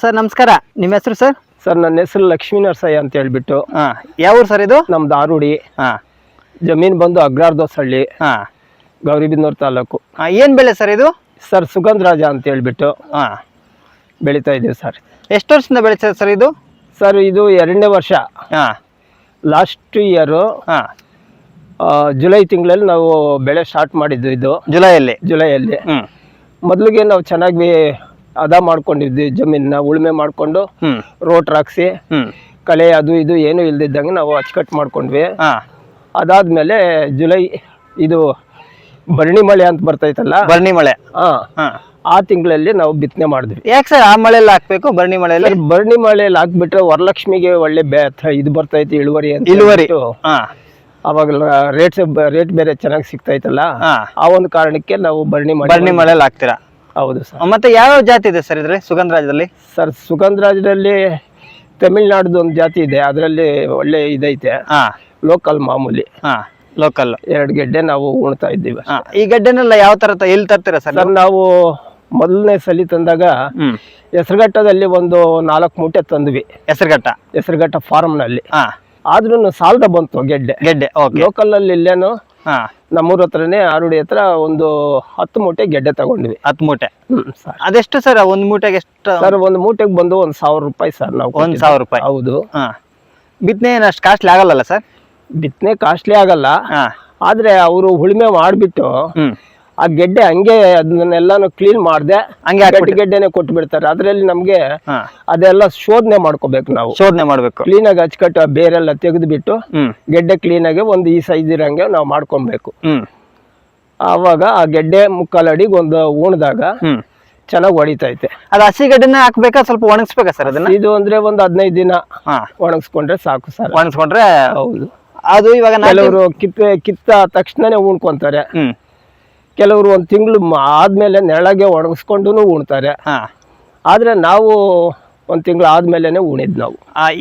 Sir ನಮಸ್ಕಾರ. ನಿಮ್ಮ ಹೆಸರು ಸರ್? ಸರ್ ನನ್ನ ಹೆಸರು ಲಕ್ಷ್ಮೀ ನರಸಯ್ಯ ಅಂತ ಹೇಳ್ಬಿಟ್ಟು. ಹಾಂ ಯಾವ ಊರು ಸರ್ ಇದು? ನಮ್ಮ ದಾರುಡಿ. ಹಾಂ. ಜಮೀನು ಬಂದು ಅಗ್ರಾರ್ದೋಸಹಳ್ಳಿ ಹಾಂ. ಗೌರಿಬಿದನೂರು ತಾಲೂಕು. ಏನು ಬೆಳೆ ಸರ್ ಇದು? ಸರ್ ಸುಗಂಧ ರಾಜ ಅಂತ ಹೇಳ್ಬಿಟ್ಟು ಹಾಂ. ಬೆಳೀತಾ ಇದ್ದೀವಿ ಸರ್. ಎಷ್ಟು ವರ್ಷದಿಂದ ಬೆಳೀತದೆ ಸರ್ ಇದು? ಸರ್ ಇದು ಎರಡನೇ ವರ್ಷ. ಹಾಂ. ಲಾಸ್ಟ್ ಇಯರು ಹಾಂ. ಜುಲೈ ತಿಂಗಳಲ್ಲಿ ನಾವು ಬೆಳೆ ಸ್ಟಾರ್ಟ್ ಮಾಡಿದ್ದು ಇದು. ಜುಲೈಯಲ್ಲಿ. ಜುಲೈಯಲ್ಲಿ. ಹ್ಞೂ ಮೊದಲಿಗೆ ನಾವು ಚೆನ್ನಾಗಿ ಅದ ಮಾಡ್ಕೊಂಡಿದ್ವಿ ಜಮೀನನ್ನ ಉಳುಮೆ ಮಾಡ್ಕೊಂಡು ರೋಟ್ ಹಾಕ್ಸಿ ಕಳೆ ಅದು ಇದು ಏನು ಇಲ್ದಿದ್ದಂಗೆ ನಾವು ಅಚ್ಚುಕಟ್ಟು ಮಾಡ್ಕೊಂಡ್ವಿ. ಅದಾದ್ಮೇಲೆ ಜುಲೈ ಇದು ಬರ್ಣಿ ಮಳೆ ಅಂತ ಬರ್ತೈತಲ್ಲ? ಬರ್ಣಿ ಮಳೆ. ಆ ತಿಂಗಳಲ್ಲಿ ನಾವು ಬಿತ್ತನೆ ಮಾಡಿದ್ವಿ. ಯಾಕೆ ಸರ್ ಆ ಮಳೆಯಲ್ಲಿ ಹಾಕ್ಬೇಕು ಬರ್ಣಿ ಮಳೆಯಲ್ಲಿ? ಬರ್ಣಿ ಭರಣಿ ಮಳೆಯಲ್ಲಿ ಹಾಕ್ಬಿಟ್ರೆ ವರಲಕ್ಷ್ಮಿಗೆ ಒಳ್ಳೆ ಇದು ಬರ್ತೈತಿ ಇಳುವರಿ ಅಂತ ಇಳುವರಿ. ಅವಾಗ ರೇಟ್ ರೇಟ್ ಬೇರೆ ಚೆನ್ನಾಗಿ ಸಿಗ್ತೈತಲ್ಲ? ಆ ಒಂದು ಕಾರಣಕ್ಕೆ ನಾವು ಬರ್ಣಿ ಮಳೆ ಬರ್ಣಿ ಮಳೆಯಲ್ಲಿ ಹಾಕ್ತೀರಾ? ಹೌದು ಸರ್. ಮತ್ತೆ ಯಾವ್ಯಾವ ಜಾತಿ ಇದೆ ಸರ್ ಇದ್ರಲ್ಲಿ ಸುಗಂಧರಾಜದಲ್ಲಿ ಸರ್ ಸುಗಂಧರಾಜದಲ್ಲಿ ತಮಿಳ್ನಾಡ್ದು ಒಂದು ಜಾತಿ ಇದೆ ಅದರಲ್ಲಿ ಒಳ್ಳೆ ಇದೈತೆ. ಹಾ. ಲೋಕಲ್ ಮಾಮೂಲಿ. ಹಾ ಲೋಕಲ್ ಎರಡು ಗೆಡ್ಡೆ ನಾವು ಉಣ್ತಾ ಇದ್ದೀವಿ. ಹಾಂ ಈ ಗೆಡ್ಡೆನೆಲ್ಲ ಯಾವ ತರ ತ- ಎಲ್ಲಿ ತರ್ತೀರ ಸರ್ ಸರ್ ನಾವು? ಮೊದಲನೇ ಸಲಿ ತಂದಾಗ ಹೆಸರುಘಟ್ಟದಲ್ಲಿ ಒಂದು ನಾಲ್ಕು ಮೂಟೆ ತಂದ್ವಿ. ಹೆಸರುಘಟ್ಟ? ಹೆಸರುಘಟ್ಟ ಫಾರ್ಮ್ನಲ್ಲಿ ಹಾಂ. ಆದ್ರೂ ಸಾಲದ ಬಂತು ಗೆಡ್ಡೆ. ಗೆಡ್ಡೆ ಓಕೆ ಲೋಕಲಲ್ಲಿ ಇಲ್ಲೇನು ಹಾಂ. ನಮ್ಮೂರ ಹತ್ರನೇ ಆರುಡಿ ಹತ್ರ ಒಂದು ಹತ್ತು ಮೂಟೆ ಗೆಡ್ಡೆ ತಗೊಂಡ್ವಿ. ಹತ್ತು ಮೂಟೆ? ಅದೆಷ್ಟು ಸರ್. ಒಂದು ಮೂಟೆಗೆ ಎಷ್ಟು? ಸರ್ ಒಂದು ಮೂಟೆಗೆ ಬಂದು ಒಂದು ಸಾವಿರ ರೂಪಾಯಿ ಸರ್ ನಾವು ಒಂದು. ಸಾವಿರ ರೂಪಾಯಿ. ಹೌದು. ಹಾಂ. ಬಿತ್ತನೆ ಏನಷ್ಟು ಅಷ್ಟು ಕಾಸ್ಟ್ಲಿ ಆಗಲ್ಲಲ್ಲ ಸರ್? ಬಿತ್ತನೆ ಕಾಸ್ಟ್ಲಿ ಆಗಲ್ಲ. ಹಾಂ. ಆದ್ರೆ ಅವರು ಉಳುಮೆ ಮಾಡಿಬಿಟ್ಟು ಆ ಗೆಡ್ಡೆ ಹಂಗೆ ಅದನ್ನೆಲ್ಲಾನು ಕ್ಲೀನ್ ಮಾಡಿದೆ ಹಂಗೆ ಗಟ್ಟಿ ಗೆಡ್ಡೆನೆ ಕೊಟ್ಟು ಬಿಡ್ತಾರೆ ಅದರಲ್ಲಿ ನಮ್ಗೆ ಅದೆಲ್ಲ ಶೋಧನೆ ಮಾಡ್ಕೋಬೇಕು ನಾವು. ಶೋಧನೆ ಮಾಡಬೇಕು. ಕ್ಲೀನ್ ಆಗಿ ಅಚ್ಚುಕಟ್ಟು ಆ ಬೇರೆಲ್ಲ ತೆಗೆದು ಬಿಟ್ಟು ಹ್ಞೂ ಗೆಡ್ಡೆ ಕ್ಲೀನ್ ಆಗಿ ಒಂದು ಈ ಸೈಜ್ ಇರಂಗೆ ನಾವು ಮಾಡ್ಕೊಬೇಕು. ಆವಾಗ ಆ ಗೆಡ್ಡೆ ಮುಕ್ಕಾಲು ಅಡಿಗೆ ಒಂದು ಉಣ್ದಾಗ ಚೆನ್ನಾಗಿ ಹೊಡಿತೈತೆ. ಅದು ಹಸಿ ಗಡ್ಡೆನ ಹಾಕ್ಬೇಕಾ ಸ್ವಲ್ಪ ಒಣಗಿಸ್ಬೇಕಾ ಸರ್ ಅದನ್ನ? ಇದು ಅಂದ್ರೆ ಒಂದು ಹದಿನೈದು ದಿನ ಒಣಗಿಸ್ಕೊಂಡ್ರೆ ಸಾಕು ಸರ್. ಒಣಗಿಸ್ಕೊಂಡ್ರೆ ಹೌದು. ಅದು ಇವಾಗ ಕೆಲವರು ಕಿತ್ತ ಕಿತ್ತ ತಕ್ಷಣನೇ ಉಣ್ಕೊಂತಾರೆ ಕೆಲವರು ಒಂದು ತಿಂಗಳು ಆದಮೇಲೆ ನೆರಳಾಗೆ ಒಣಗಿಸ್ಕೊಂಡು ಉಣ್ತಾರೆ. ಆದರೆ ಆದ್ರೆ ನಾವು ಒಂದು ತಿಂಗಳು ಆದಮೇಲೆ ಉಣಿದ್ ನಾವು.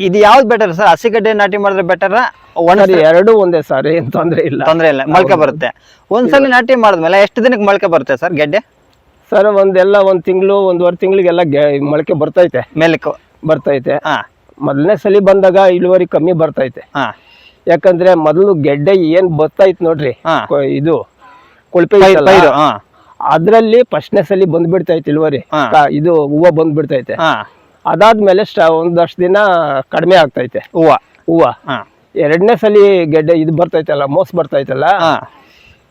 ಇದು ಯಾವ್ದು ಬೆಟರ್ ಸರ್ ಹಸಿಗಡ್ಡೆ ನಾಟಿ ಮಾಡಿದ್ರೆ ಬೆಟರ್ ಒಣಗಿ ಎರಡು ಒಂದೇ ಸರ್ ಏನು ತೊಂದರೆ ಇಲ್ಲ. ತೊಂದರೆ ಇಲ್ಲ ಮೊಳಕೆ ಬರುತ್ತೆ. ಒಂದ್ಸಲ ನಾಟಿ ಮಾಡಿದ್ಮೇಲೆ ಎಷ್ಟು ದಿನಕ್ಕೆ ಮೊಳಕೆ ಬರುತ್ತೆ ಸರ್ ಗೆಡ್ಡೆ? ಸರ್ ಒಂದೆಲ್ಲ ಒಂದು ತಿಂಗಳು ಒಂದುವರೆ ತಿಂಗಳಿಗೆಲ್ಲ ಮೊಳಕೆ ಬರ್ತೈತೆ. ಮೇಲಕ್ಕೆ? ಬರ್ತೈತೆ. ಹಾಂ. ಮೊದಲನೇ ಸಲ ಬಂದಾಗ ಇಳುವರಿ ಕಮ್ಮಿ ಬರ್ತೈತೆ. ಹಾಂ. ಯಾಕಂದ್ರೆ ಮೊದಲು ಗೆಡ್ಡೆ ಏನು ಬರ್ತೈತೆ ನೋಡ್ರಿ ಇದು ಕೊಳ್ಪೆ ಇತ್ತಲ್ಲ, ಪೈರು ಬಂದ್ ಅದ್ರಲ್ಲಿ ಫಸ್ಟ್ನೇ ಸಲ ಬಂದ್ಬಿಡ್ತೈತೆ ಇಳುವರಿ. ಹಾ. ಹೂವ ಇದು ಹೂವು ಬಂದ್ಬಿಡ್ತೈತೆ. ಬಿಡ್ತೈತೆ ಅದಾದ್ಮೇಲೆ ಸ್ಟ- ಒಂದಷ್ಟು ದಿನ ಕಡಿಮೆ ಆಗ್ತೈತೆ. ಹೂವ. ಹೂವ. ಹಾ. ಎರಡನೇ ಸಲಿ ಗೆಡ್ಡೆ ಇದು ಬರ್ತೈತಲ್ಲ ಮೋಸ ಬರ್ತೈತಲ್ಲ ಹಾಂ.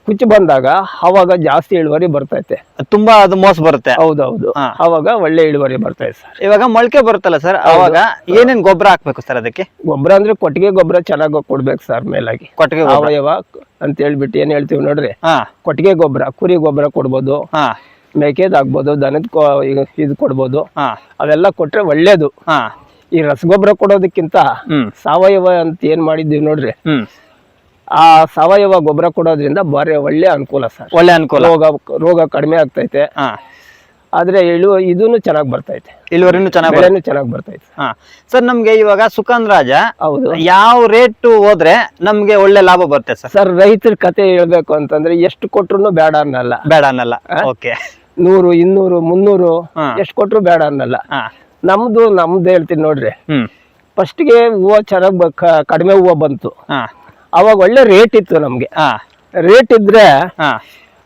ಕುಚ್ಚು ಬಂದಾಗ ಅವಾಗ ಜಾಸ್ತಿ ಇಳುವರಿ ಬರ್ತೈತೆ. ತುಂಬಾ ಅದು ಮೋಸ ಬರುತ್ತೆ. ಹೌದೌದು. ಹಾ. ಅವಾಗ ಒಳ್ಳೆ ಇಳುವರಿ ಬರ್ತೈತೆ ಸರ್. ಇವಾಗ ಮೊಳಕೆ ಬರುತ್ತಲ್ಲ ಸರ್ ಅವಾಗ ಏನೇನ್ ಗೊಬ್ಬರ ಹಾಕ್ಬೇಕು ಸರ್ ಅದಕ್ಕೆ? ಗೊಬ್ಬರ ಅಂದ್ರೆ ಕೊಟ್ಟಿಗೆ ಗೊಬ್ಬರ ಚೆನ್ನಾಗಿ ಕೊಡ್ಬೇಕು ಸರ್ ಮೇಲಾಗಿ. ಕೊಟ್ಟಿಗೆ ಗೊಬ್ಬರ ಸಾವಯವ ಅಂತ ಹೇಳ್ಬಿಟ್ಟು ಏನ್ ಹೇಳ್ತೀವಿ ನೋಡ್ರಿ? ಹಾ. ಕೊಟ್ಟಿಗೆ ಗೊಬ್ಬರ ಕುರಿ ಗೊಬ್ಬರ ಕೊಡ್ಬೋದು. ಹಾ. ಮೇಕೆದ್ ಆಗ್ಬೋದು ದನದ ಇದು ಕೊಡ್ಬೋದು. ಅವೆಲ್ಲ ಕೊಟ್ರೆ ಒಳ್ಳೇದು. ಹಾ. ಈ ರಸಗೊಬ್ಬರ ಕೊಡೋದಕ್ಕಿಂತ ಸಾವಯವ ಅಂತ ಏನ್ ಮಾಡಿದ್ದೀವಿ ನೋಡ್ರಿ? ಆ ಸಾವಯವ ಗೊಬ್ಬರ ಕೊಡೋದ್ರಿಂದ ಬಾರಿ ಒಳ್ಳೆ ಅನುಕೂಲ ಸರ್. ಒಳ್ಳೆ ಅನುಕೂಲ. ರೋಗ ರೋಗ ಕಡಿಮೆ ಆಗ್ತೈತೆ. ಹಾ. ಆದ್ರೆ ಇಳು ಇದೂನು ಚೆನ್ನಾಗಿ ಬರ್ತೈತೆ. ಇಳುವರಿನೂ ಚೆನ್ನಾಗಿ ಬೆಳೆನೂ ಚೆನ್ನಾಗಿ ಬರ್ತೈತೆ. ಹಾ. ಸರ್ ನಮ್ಗೆ ಇವಾಗ ಸುಖಾನ್ ರಾಜ ಹೌದು. ಯಾವ ರೇಟ್ ಹೋದ್ರೆ ನಮ್ಗೆ ಒಳ್ಳೆ ಲಾಭ ಬರುತ್ತೆ ಸರ್? ಸರ್ ರೈತರ ಕತೆ ಹೇಳ್ಬೇಕು ಅಂತಂದ್ರೆ ಎಷ್ಟು ಕೊಟ್ರು ಬೇಡ ಅನ್ನಲ್ಲ. ಬೇಡ ಅನ್ನಲ್ಲ. ಓಕೆ. ನೂರು ಇನ್ನೂರು ಮುನ್ನೂರು. ಎಷ್ಟು ಕೊಟ್ರು ಬೇಡ ಅನ್ನಲ್ಲ. ನಮ್ದು ನಮ್ದು ಹೇಳ್ತೀನಿ ನೋಡ್ರಿ. ಹ್ಮ್. ಫಸ್ಟ್ಗೆ ಹೂವು ಚೆನ್ನಾಗಿ ಕಡಿಮೆ ಹೂವು ಬಂತು. ಅವಾಗ ಒಳ್ಳೆ ರೇಟ್ ಇತ್ತು ನಮ್ಗೆ. ರೇಟ್ ಇದ್ರೆ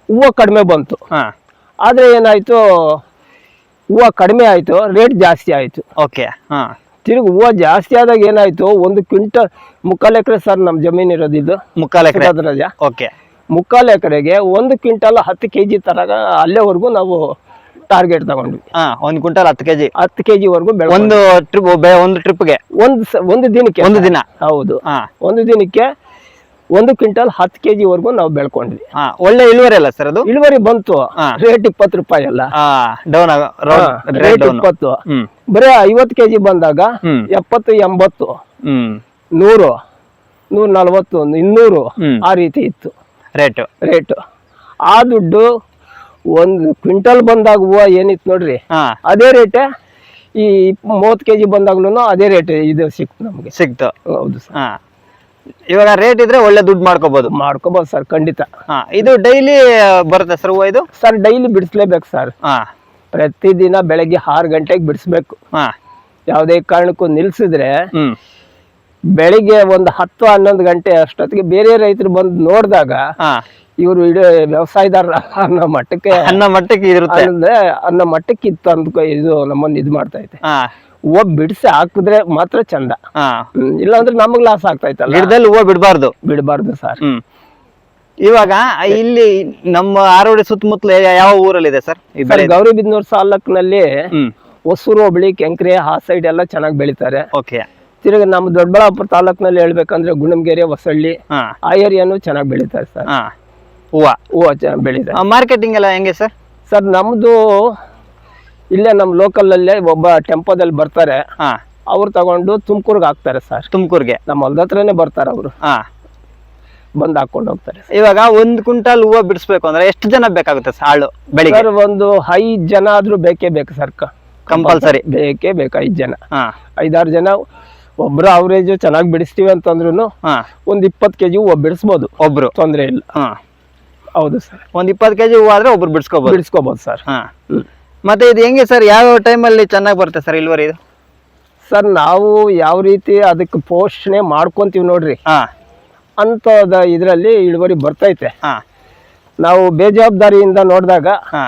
ಹೂವು ಕಡಿಮೆ ಬಂತು. ಹಾ. ಆದ್ರೆ ಏನಾಯ್ತು ಹೂವು ಕಡಿಮೆ ಆಯ್ತು ರೇಟ್ ಜಾಸ್ತಿ ಆಯ್ತು. ಓಕೆ ಹಾಂ. ತಿರುಗಿ ಹೂವು ಜಾಸ್ತಿ ಆದಾಗ ಏನಾಯ್ತು ಒಂದು ಕ್ವಿಂಟಲ್ ಮುಕ್ಕಾಲು ಎಕರೆ ಸರ್ ನಮ್ಮ ಜಮೀನು ಇರೋದಿದ್ದು ಮುಕ್ಕಾಲು ಎಕರೆ. ರಜ ಓಕೆ ಮುಕ್ಕಾಲು ಎಕರೆಗೆ ಒಂದು ಕ್ವಿಂಟಲ್ ಹತ್ತು ಕೆ ಜಿ ತರಾಗ ಅಲ್ಲೇವರೆಗೂ ನಾವು ಟಾರ್ಗೆಟ್ ತಗೊಂಡ್ವಿ. ಹಾ ಒಂದು ಕ್ವಿಂಟಲ್ ಹತ್ತು ಕೆಜಿ. ಹತ್ತು ಕೆ ಜಿವರೆಗೂ ಬೆಳೆ ಒಂದು ಟ್ರಿಪ್ ಒಂದು ಟ್ರಿಪ್ಗೆ ಒಂದು ಒಂದು ದಿನಕ್ಕೆ. ಒಂದು ದಿನ. ಹೌದು. ಹಾ. ಒಂದು ದಿನಕ್ಕೆ ಒಂದು ಕ್ವಿಂಟಲ್ ಹತ್ತು ಕೆಜಿ ಜಿವರೆಗೂ ನಾವು ಬೆಳ್ಕೊಂಡ್ವಿ ಹಾ ಒಳ್ಳೆ ಇಳುವರಿ ಅಲ್ಲ ಸರ್ ಅದು? ಇಳುವರಿ ಬಂತು. ಹಾ. ರೇಟ್ ಇಪ್ಪತ್ತು ರೂಪಾಯಿ ಅಲ್ಲ. ಡೌನ್ ರೇಟ್ ರೇಟ್ ಡೌನ್ ಇಪ್ಪತ್ತು. ಹ್ಮ್. ಬರೀ ಐವತ್ತು ಕೆಜಿ ಬಂದಾಗ ಹ್ಮ್. ಎಪ್ಪತ್ತು ಎಂಬತ್ತು ಹ್ಮ್. ನೂರು ನೂರ ನಲ್ವತ್ತು ಇನ್ನೂರು ಹ್ಮ್. ಆ ರೀತಿ ಇತ್ತು. ರೇಟು ರೇಟು ಆ ದುಡ್ಡು ಒಂದು ಕ್ವಿಂಟಲ್ ಬಂದಾಗ ಹೂವು ಏನಿತ್ತು ನೋಡ್ರಿ? ಹಾ. ಅದೇ ರೇಟ್ ಈ ಮೂವತ್ತು ಕೆಜಿ ಬಂದಾಗ್ಲೂ ಅದೇ ರೇಟ್ ಇದು ಸಿಕ್ತು ನಮಗೆ. ಸಿಕ್ತು. ಹೌದು ಸರ್. ಹಾ. ಇವಾಗ ರೇಟ್ ಇದ್ರೆ ಒಳ್ಳೆ ದುಡ್ಡು ಮಾಡ್ಕೋಬಹುದು ಮಾಡ್ಕೋಬಹುದು ಸರ್ ಖಂಡಿತ. ಹಾ ಇದು ಡೈಲಿ ಬರುತ್ತೆ ಸರ್ ಹೂವು ಇದು? ಸರ್ ಡೈಲಿ ಬಿಡಿಸ್ಲೇಬೇಕು ಸರ್ ಹಾ. ಪ್ರತಿದಿನ ಬೆಳಗ್ಗೆ ಆರು ಗಂಟೆಗೆ ಬಿಡಿಸ್ಬೇಕು. ಹಾ. ಯಾವುದೇ ಕಾರಣಕ್ಕೂ ನಿಲ್ಸಿದ್ರೆ ಹ್ಮ್. ಬೆಳಿಗ್ಗೆ ಒಂದು ಹತ್ತು ಹನ್ನೊಂದು ಗಂಟೆ ಅಷ್ಟೊತ್ತಿಗೆ ಬೇರೆ ರೈತರು ಬಂದು ನೋಡಿದಾಗ ಹಾ. ಇವರು ಇಡೀ ವ್ಯವಸಾಯದಾರ ಅನ್ನೋ ಮಟ್ಟಕ್ಕೆ ಅನ್ನೋ ಮಟ್ಟಕ್ಕೆ ಇರುತ್ತೆ. ಅಂದ್ರೆ ಅನ್ನೋ ಮಟ್ಟಕ್ಕೆ ಇತ್ತು ಅಂತ ಇದು ನಮ್ಮನ್ನ ಇದು ಮಾಡ್ತಾ ಐತೆ ಹಾ. ಹೂವು ಬಿಡಿಸಿ ಹಾಕಿದ್ರೆ ಮಾತ್ರ ಚಂದ. ಹಾ. ಹ್ಮ್, ಇಲ್ಲಾಂದ್ರೆ ನಮಗ್ ಲಾಸ್ ಆಗ್ತೈತಲ್ಲ ಗಿಡದಲ್ಲಿ ಹೂವ ಬಿಡಬಾರ್ದು. ಬಿಡಬಾರ್ದು ಸರ್ ಇವಾಗ ಇಲ್ಲಿ ನಮ್ಮ ಆರೋಡಿ ಸುತ್ತಮುತ್ತಲ ಯಾವ ಊರಲ್ಲಿದೆ ಸರ್ ಗೌರಿಬಿದ್ನೂರ್ ತಾಲೂಕಿನಲ್ಲಿ ಹೊಸೂರು ಹೋಬಳಿ ಕೆಂಕ್ರೆ ಆ ಸೈಡ್ ಎಲ್ಲ ಚೆನ್ನಾಗಿ ಬೆಳಿತಾರೆ. ಓಕೆ. ತಿರುಗಿ ನಮ್ಮ ದೊಡ್ಡಬಳ್ಳಾಪುರ ತಾಲೂಕಿನಲ್ಲಿ ಹೇಳ್ಬೇಕಂದ್ರೆ ಗುಣಮಗೇರಿ ಹೊಸಳ್ಳಿ ಆ ಏರಿಯಾನು ಚೆನ್ನಾಗಿ ಬೆಳಿತಾರೆ ಸರ್ ಹೂವ. ಹೂವು ಬೆಳೀತಾರೆ ಮಾರ್ಕೆಟಿಂಗ್ ಎಲ್ಲ ಹೆಂಗೆ ಸರ್ ಸರ್ ನಮ್ಮದು ಇಲ್ಲೇ ನಮ್ಮ ಲೋಕಲಲ್ಲೇ ಒಬ್ಬ ಟೆಂಪೋದಲ್ಲಿ ಬರ್ತಾರೆ. ಹಾಂ. ಅವ್ರು ತಗೊಂಡು ತುಮಕೂರ್ಗೆ ಹಾಕ್ತಾರೆ ಸರ್ ತುಮಕೂರ್ಗೆ? ನಮ್ಮ ಹೊಲ್ದ ಹತ್ರನೇ ಬರ್ತಾರೆ ಅವರು. ಹಾ. ಬಂದು ಹಾಕೊಂಡು ಹೋಗ್ತಾರೆ. ಇವಾಗ ಒಂದು ಕ್ವಿಂಟಲ್ ಹೂವು ಬಿಡಿಸ್ಬೇಕು ಅಂದ್ರೆ ಎಷ್ಟು ಜನ ಬೇಕಾಗುತ್ತೆ ಸರ್ ಆಳು ಬೆಳಿಗ್ಗೆ? ಸರ್ ಒಂದು ಐದು ಜನ ಆದ್ರೂ ಬೇಕೇ ಬೇಕು ಸರ್ ಕಂಪಲ್ಸರಿ ಬೇಕೇ ಬೇಕು ಐದು ಜನ. ಹಾ. ಐದಾರು ಜನ ಒಬ್ರು ಅವರೇಜ್ ಚೆನ್ನಾಗಿ ಬಿಡಿಸ್ತೀವಿ ಅಂತಂದ್ರೂ ಹಾಂ. ಒಂದು ಇಪ್ಪತ್ತು ಕೆಜಿ ಹೂವು ಬಿಡಿಸ್ಬೋದು. ಒಬ್ರು. ತೊಂದರೆ ಇಲ್ಲ. ಹಾ. ಹೌದು ಸರ್ ಒಂದ್ ಇಪ್ಪತ್ತು ಕೆಜಿ ಹೂವು ಆದ್ರೆ ಒಬ್ರು ಬಿಡಿಸ್ಕೋಬಹುದು ಬಿಡಿಸ್ಕೋಬಹುದು ಸರ್ ಹಾ. ಮತ್ತೆ ಇದು ಹೆಂಗೆ ಸರ್ ಯಾವ ಟೈಮಲ್ಲಿ ಚೆನ್ನಾಗಿ ಬರುತ್ತೆ ಸರ್ ಇಳುವರಿ ಇದು? ಸರ್ ನಾವು ಯಾವ ರೀತಿ ಅದಕ್ಕೆ ಪೋಷಣೆ ಮಾಡ್ಕೊಂತೀವಿ ನೋಡ್ರಿ. ಹಾ. ಅಂಥದ ಇದರಲ್ಲಿ ಇಳುವರಿ ಬರ್ತೈತೆ. ಹಾ. ನಾವು ಬೇಜವಾಬ್ದಾರಿಯಿಂದ ನೋಡಿದಾಗ ಹಾ.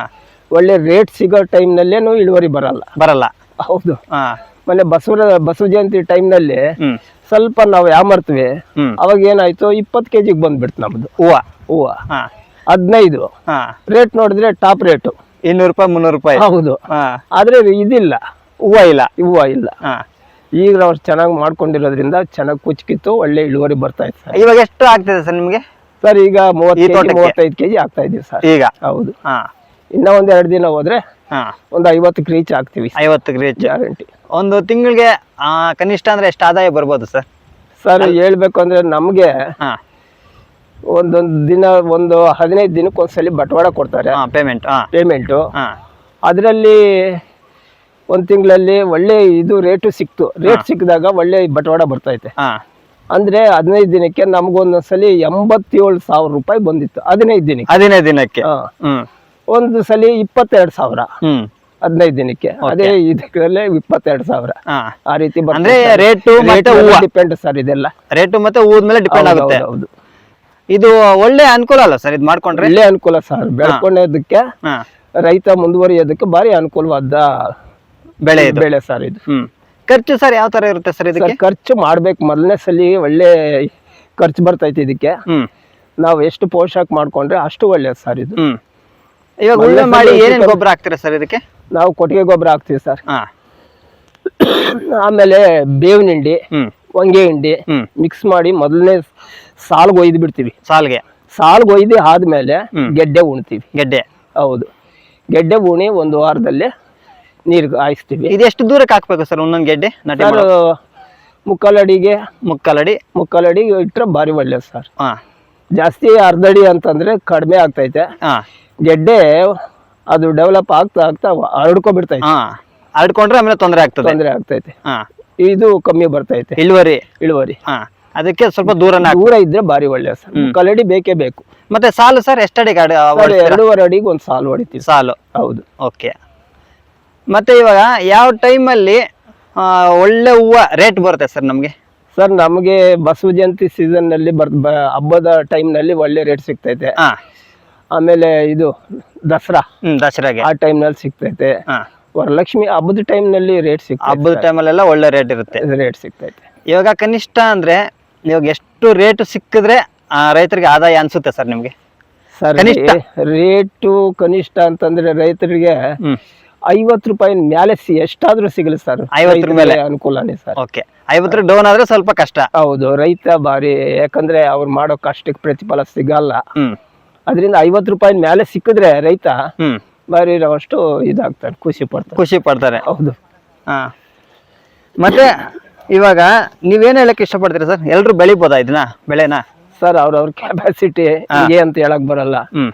ಒಳ್ಳೆ ರೇಟ್ ಸಿಗೋ ಟೈಮ್ನಲ್ಲೇನು ಇಳುವರಿ ಬರಲ್ಲ. ಬರಲ್ಲ. ಹೌದು. ಹಾ. ಮೊನ್ನೆ ಬಸವ ಬಸವ ಜಯಂತಿ ಟೈಮ್ನಲ್ಲಿ ಹ್ಮ್. ಸ್ವಲ್ಪ ನಾವು ಯಾಮರ್ತೀವಿ ಹ್ಮ್. ಅವಾಗ ಏನಾಯ್ತು? ಇಪ್ಪತ್ತು ಕೆ ಜಿಗೆ ಬಂದ್ಬಿಡ್ತು ನಮ್ದು. ಹೂವು. ಹೂವು. ಹಾ. ಹದಿನೈದು. ಹಾ. ರೇಟ್ ನೋಡಿದ್ರೆ ಟಾಪ್ ರೇಟು ಇನ್ನೂರು ರೂಪಾಯಿ ಮುನ್ನೂರು ರೂಪಾಯಿ. ಹೌದು. ಹಾ. ಆದ್ರೆ ಇದಿಲ್ಲ. ಹೂವ ಇಲ್ಲ. ಹೂವ ಇಲ್ಲ. ಹಾ. ಈಗ ನಾವು ಚೆನ್ನಾಗಿ ಮಾಡ್ಕೊಂಡಿರೋದ್ರಿಂದ ಚೆನ್ನಾಗಿ ಕುಚ್ಕಿತ್ತು ಒಳ್ಳೆ ಇಳುವರಿ ಬರ್ತಾ ಇತ್ತು ಸರ್. ಇವಾಗ ಎಷ್ಟು ಆಗ್ತಿದೆ ಸರ್ ನಿಮ್ಗೆ? ಸರ್ ಈಗ ಮೂವತ್ತು ಈ ಕೆಜಿ ತೋಟಕ್ಕೆ? ಮೂವತ್ತೈದು ಕೆಜಿ ಆಗ್ತಾ ಇದೀವಿ ಸರ್. ಈಗ? ಹೌದು. ಹಾ. ಇನ್ನ ಒಂದ್ ಎರಡು ದಿನ ಹೋದ್ರೆ ಹಾ. ಒಂದು ಐವತ್ತಕ್ಕೆ ರೀಚ್ ಆಗ್ತೀವಿ ಐವತ್ತು ರೀಚ್ ಗ್ಯಾರಂಟಿ ಒಂದು ತಿಂಗಳಿಗೆ ಕನಿಷ್ಠ ಅಂದ್ರೆ ಎಷ್ಟು ಆದಾಯ ಬರ್ಬೋದು ಸರ್? ಸರ್ ಹೇಳ್ಬೇಕು ಅಂದ್ರೆ ನಮ್ಗೆ ಹಾ. ಒಂದೊಂದು ದಿನ ಒಂದು ಹದಿನೈದು ದಿನಕ್ಕೆ ಒಂದ್ಸಲಿ ಬಟವಾಡ ಕೊಡ್ತಾರೆ. ಪೇಮೆಂಟ್ ಪೇಮೆಂಟು ಅದರಲ್ಲಿ ಒಂದು ತಿಂಗಳಲ್ಲಿ ಒಳ್ಳೆ ಇದು ರೇಟು ಸಿಕ್ತು. ರೇಟ್ ಸಿಕ್ಕಿದಾಗ ಒಳ್ಳೆ ಬಟವಾಡ ಬರ್ತೈತೆ. ಅಂದರೆ ಅಂದ್ರೆ ಹದಿನೈದು ದಿನಕ್ಕೆ ನಮ್ಗೊಂದೊಂದ್ಸಲಿ ಎಂಬತ್ತೇಳು ಸಾವಿರ ರೂಪಾಯಿ ಬಂದಿತ್ತು. ಹದಿನೈದು ದಿನಕ್ಕೆ. ಹದಿನೈದು ದಿನಕ್ಕೆ. ಒಂದು ಸಲಿ ಇಪ್ಪತ್ತೆರಡು ಸಾವಿರ. ಹದಿನೈದು ದಿನಕ್ಕೆ. ಅದೇ ಇದಕ್ಕಲ್ಲೇ ಇಪ್ಪತ್ತೆರಡು ಸಾವಿರ. ಆ ರೀತಿ ರೇಟು ಡಿಪೆಂಡ್ ಸರ್ ಇದೆಲ್ಲ. ರೇಟು ಮತ್ತೆ ಹೂದ ಮೇಲೆ ಡಿಪೆಂಡ್ ಆಗುತ್ತೆ. ಹೌದು. ಇದು ಒಳ್ಳೆ ಅನುಕೂಲ ಅಲ್ಲ ಸರ್ ಇದು ಮಾಡ್ಕೊಂಡ್ರೆ? ಒಳ್ಳೆ ಅನುಕೂಲ ಸರ್. ಬೆಳ್ಕೊಂಡಿದ್ದಕ್ಕೆ ರೈತ ಮುಂದುವರಿಯೋದಕ್ಕೆ ಭಾರಿ ಅನುಕೂಲವಾದ ಬೆಳೆ ಬೆಳೆ ಸರ್ ಇದು. ಖರ್ಚು ಸರ್ ಯಾವ ತರ ಇರುತ್ತೆ ಸರ್ ಇದಕ್ಕೆ? ಖರ್ಚು ಮಾಡ್ಬೇಕು. ಮೊದಲನೇ ಸಲ ಒಳ್ಳೆ ಖರ್ಚು ಬರ್ತೈತೆ ಇದಕ್ಕೆ. ನಾವು ಎಷ್ಟು ಪೋಷಕ ಮಾಡ್ಕೊಂಡ್ರೆ ಅಷ್ಟು ಒಳ್ಳೇದು ಸರ್ ಇದು. ಇವಾಗ ಒಳ್ಳೆ ಉಳುಮೆ ಮಾಡಿ ಏನೇನು ಗೊಬ್ಬರ ಹಾಕ್ತೀರಾ ಸರ್ ಇದಕ್ಕೆ? ನಾವು ಕೊಟ್ಟಿಗೆ ಗೊಬ್ಬರ ಹಾಕ್ತೀವಿ ಸರ್. ಆಮೇಲೆ ಬೇವಿನ ಹಿಂಡಿ ಹೊಂಗೆ ಹಿಂಡಿ ಮಿಕ್ಸ್ ಮಾಡಿ ಮೊದಲನೇ ಸಾಲ್ಗೆ ಒಯ್ದು ಬಿಡ್ತೀವಿ. ಸಾಲ್ಗೆ. ಸಾಲ್ಗೆ ಒಯ್ದು ಆದ್ಮೇಲೆ ಗೆಡ್ಡೆ ಉಣ್ತೀವಿ. ಗೆಡ್ಡೆ. ಹೌದು. ಗೆಡ್ಡೆ ಉಣಿ ಒಂದು ವಾರದಲ್ಲಿ ನೀರು ಹಾಯಿಸ್ತೀವಿ ಇದು ಎಷ್ಟು ದೂರಕ್ಕೆ ಹಾಕ್ಬೇಕು ಸರ್ ಒಂದೊಂದು ಗೆಡ್ಡೆ ಸರ್ ಮಾಡೋ ಮುಕ್ಕಾಲಡಿಗೆ. ಮುಕ್ಕಲಡಿ. ಮುಕ್ಕಾಲಡಿಗೆ ಇಟ್ಟರೆ ಭಾರಿ ಒಳ್ಳೆ ಸರ್. ಹಾಂ. ಜಾಸ್ತಿ ಅರ್ಧಡಿ ಅಂತಂದ್ರೆ ಕಡಿಮೆ ಆಗ್ತೈತೆ. ಹಾ. ಗೆಡ್ಡೆ ಅದು ಡೆವಲಪ್ ಆಗ್ತಾ ಆಗ್ತಾ ಹರಡ್ಕೊಬಿಡ್ತೈತೆ ಹಾ. ಹರಡ್ಕೊಂಡ್ರೆ ಆಮೇಲೆ ತೊಂದರೆ ಆಗ್ತದೆ. ತೊಂದರೆ ಆಗ್ತೈತೆ. ಹಾ. ಇದು ಕಮ್ಮಿ ಬರ್ತೈತೆ. ಇಳುವರಿ. ಇಳುವರಿ. ಹಾ. ಅದಕ್ಕೆ ಸ್ವಲ್ಪ ದೂರನ ಹಾಕ್- ದೂರ ಇದ್ರೆ ಬಾರಿ ಒಳ್ಳೆಯ ಸರ್. ಮುಕ್ಕಾಲಡಿ ಬೇಕೇ ಬೇಕು. ಮತ್ತೆ ಸಾಲು ಸರ್ ಎಷ್ಟಡಿ ಗಾಡಿ ಎರಡೂವರೆ ಅಡಿಗೆ ಒಂದು ಸಾಲು ಹೊಡಿತೀವಿ ಸಾಲು. ಹೌದು. ಓಕೆ. ಮತ್ತೆ ಇವಾಗ ಯಾವ ಟೈಮಲ್ಲಿ ಒಳ್ಳೆ ಹೂವು ರೇಟ್ ಬರುತ್ತೆ ಸರ್ ನಮಗೆ? ಸರ್ ನಮಗೆ ಬಸವ ಜಯಂತಿ ಸೀಸನ್ನಲ್ಲಿ ಬರ್ ಬ- ಹಬ್ಬದ time ನಲ್ಲಿ ಒಳ್ಳೆ ರೇಟ್ ಸಿಗ್ತೈತೆ. ಹಾ. ಆಮೇಲೆ ಇದು ದಸರಾ. ಹ್ಮ್ ದಸರಾಗೆ. ಆ time ನಲ್ಲಿ ಸಿಗ್ತೈತೆ. ಹಾ. ವರಲಕ್ಷ್ಮಿ ಹಬ್ಬದ time ನಲ್ಲಿ ರೇಟ್ ಸಿಗ್ತೈತೆ ಹಬ್ಬದ ಟೈಮಲ್ಲೆಲ್ಲ ಒಳ್ಳೆ ರೇಟ್ ಇರುತ್ತೆ. ರೇಟ್ ಸಿಗ್ತೈತೆ. ಇವಾಗ ಕನಿಷ್ಠ ಅಂದ್ರೆ ಇವಾಗ ಎಷ್ಟು ರೇಟ್ ಸಿಕ್ಕಿದ್ರೆ ಆ, ರೈತರಿಗೆ ಆದಾಯ ಅನ್ಸುತ್ತೆ ಸರ್ ನಿಮ್ಗೆ? ಸರ್ ಕನಿಷ್ಠ? ರೇಟು ಕನಿಷ್ಠ ಅಂತಂದ್ರೆ ರೈತರಿಗೆ ಹ್ಮ್. ಐವತ್ತು ರೂಪಾಯಿ ಮೇಲೆ ಸಿ ಎಷ್ಟಾದ್ರೂ ಸಿಗಲಿ ಸರ್. ಐವತ್ತರ ಮೇಲೆ? ಅನುಕೂಲನೇ ಸರ್. ಓಕೆ. ಐವತ್ತರ ಡೌನ್ ಆದ್ರೆ ಸ್ವಲ್ಪ ಕಷ್ಟ. ಹೌದು ರೈತ ಬಾರಿ ಯಾಕಂದ್ರೆ ಅವ್ರು ಮಾಡೋ ಕಷ್ಟಕ್ಕೆ ಪ್ರತಿಫಲ ಸಿಗಲ್ಲ. ಹ್ಮ್. ಅದರಿಂದ ಐವತ್ತು ರೂಪಾಯಿ ಮೇಲೆ ಸಿಕ್ಕಿದ್ರೆ ರೈತ ಹ್ಮ್. ಬಾರಿ ಇದಾಗ್ತಾರೆ ಖುಷಿ ಪಡ್ತಾರೆ ಖುಷಿ ಪಡ್ತಾರೆ. ಹೌದು. ಹಾ. ಮತ್ತೆ ಇವಾಗ ನೀವೇನು ಹೇಳಕ್ ಇಷ್ಟಪಡ್ತೀರಾ ಸರ್? ಎಲ್ಲರೂ ಬೆಳಿಬೋದಾ ಇದನ್ನ ಬೆಳೆನ? ಸರ್ ಅವ್ರವ್ರ ಕೆಪಾಸಿಟಿ ಹೀಗೆ ಅಂತ ಹೇಳಕ್ ಬರಲ್ಲ. ಹ್ಮ್.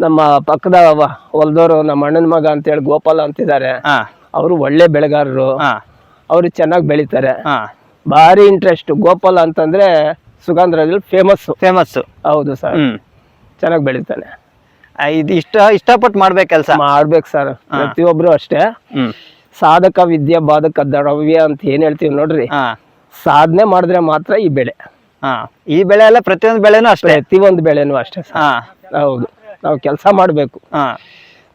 ನಮ್ಮ ಪಕ್ಕದ ವ- ಹೊಲ್ದವ್ರು ನಮ್ಮ ಅಣ್ಣನ ಮಗ ಅಂತ ಹೇಳಿ ಗೋಪಾಲ ಅಂತಿದ್ದಾರೆ. ಹಾ. ಅವರು ಒಳ್ಳೆ ಬೆಳೆಗಾರರು. ಹಾ. ಅವರು ಚೆನ್ನಾಗಿ ಬೆಳಿತಾರೆ. ಹಾ. ಭಾರಿ ಇಂಟ್ರೆಸ್ಟ್ ಗೋಪಾಲ ಅಂತಂದ್ರೆ ಸುಗಂಧರಾಜಲ್ಲಿ ಫೇಮಸ್ ಫೇಮಸ್ ಹೌದು ಸರ್. ಹ್ಮ್. ಚೆನ್ನಾಗಿ ಬೆಳಿತಾನೆ. ಆ, ಇದು ಇಷ್ಟ ಇಷ್ಟಪಟ್ಟು ಮಾಡ್ಬೇಕು ಕೆಲಸ ಮಾಡ್ಬೇಕು ಸರ್. ಪ್ರತಿಯೊಬ್ರು ಅಷ್ಟೇ. ಹ್ಮ್. ಸಾಧಕ ವಿದ್ಯೆ ಬಾಧಕ ದ್ರವ್ಯ ಅಂತ ಏನ್ ಹೇಳ್ತೀವಿ ನೋಡ್ರಿ? ಹಾ. ಸಾಧನೆ ಮಾಡಿದ್ರೆ ಮಾತ್ರ ಈ ಬೆಳೆ. ಹಾ. ಈ ಬೆಳೆ ಎಲ್ಲ ಪ್ರತಿಯೊಂದು ಬೆಳೆನೂ ಅಷ್ಟೇ. ಪ್ರತಿಯೊಂದು ಬೆಳೆನೂ ಅಷ್ಟೇ ಸರ್. ಹಾ. ಹೌದು. ನಾವು ಕೆಲಸ ಮಾಡಬೇಕು. ಹಾ.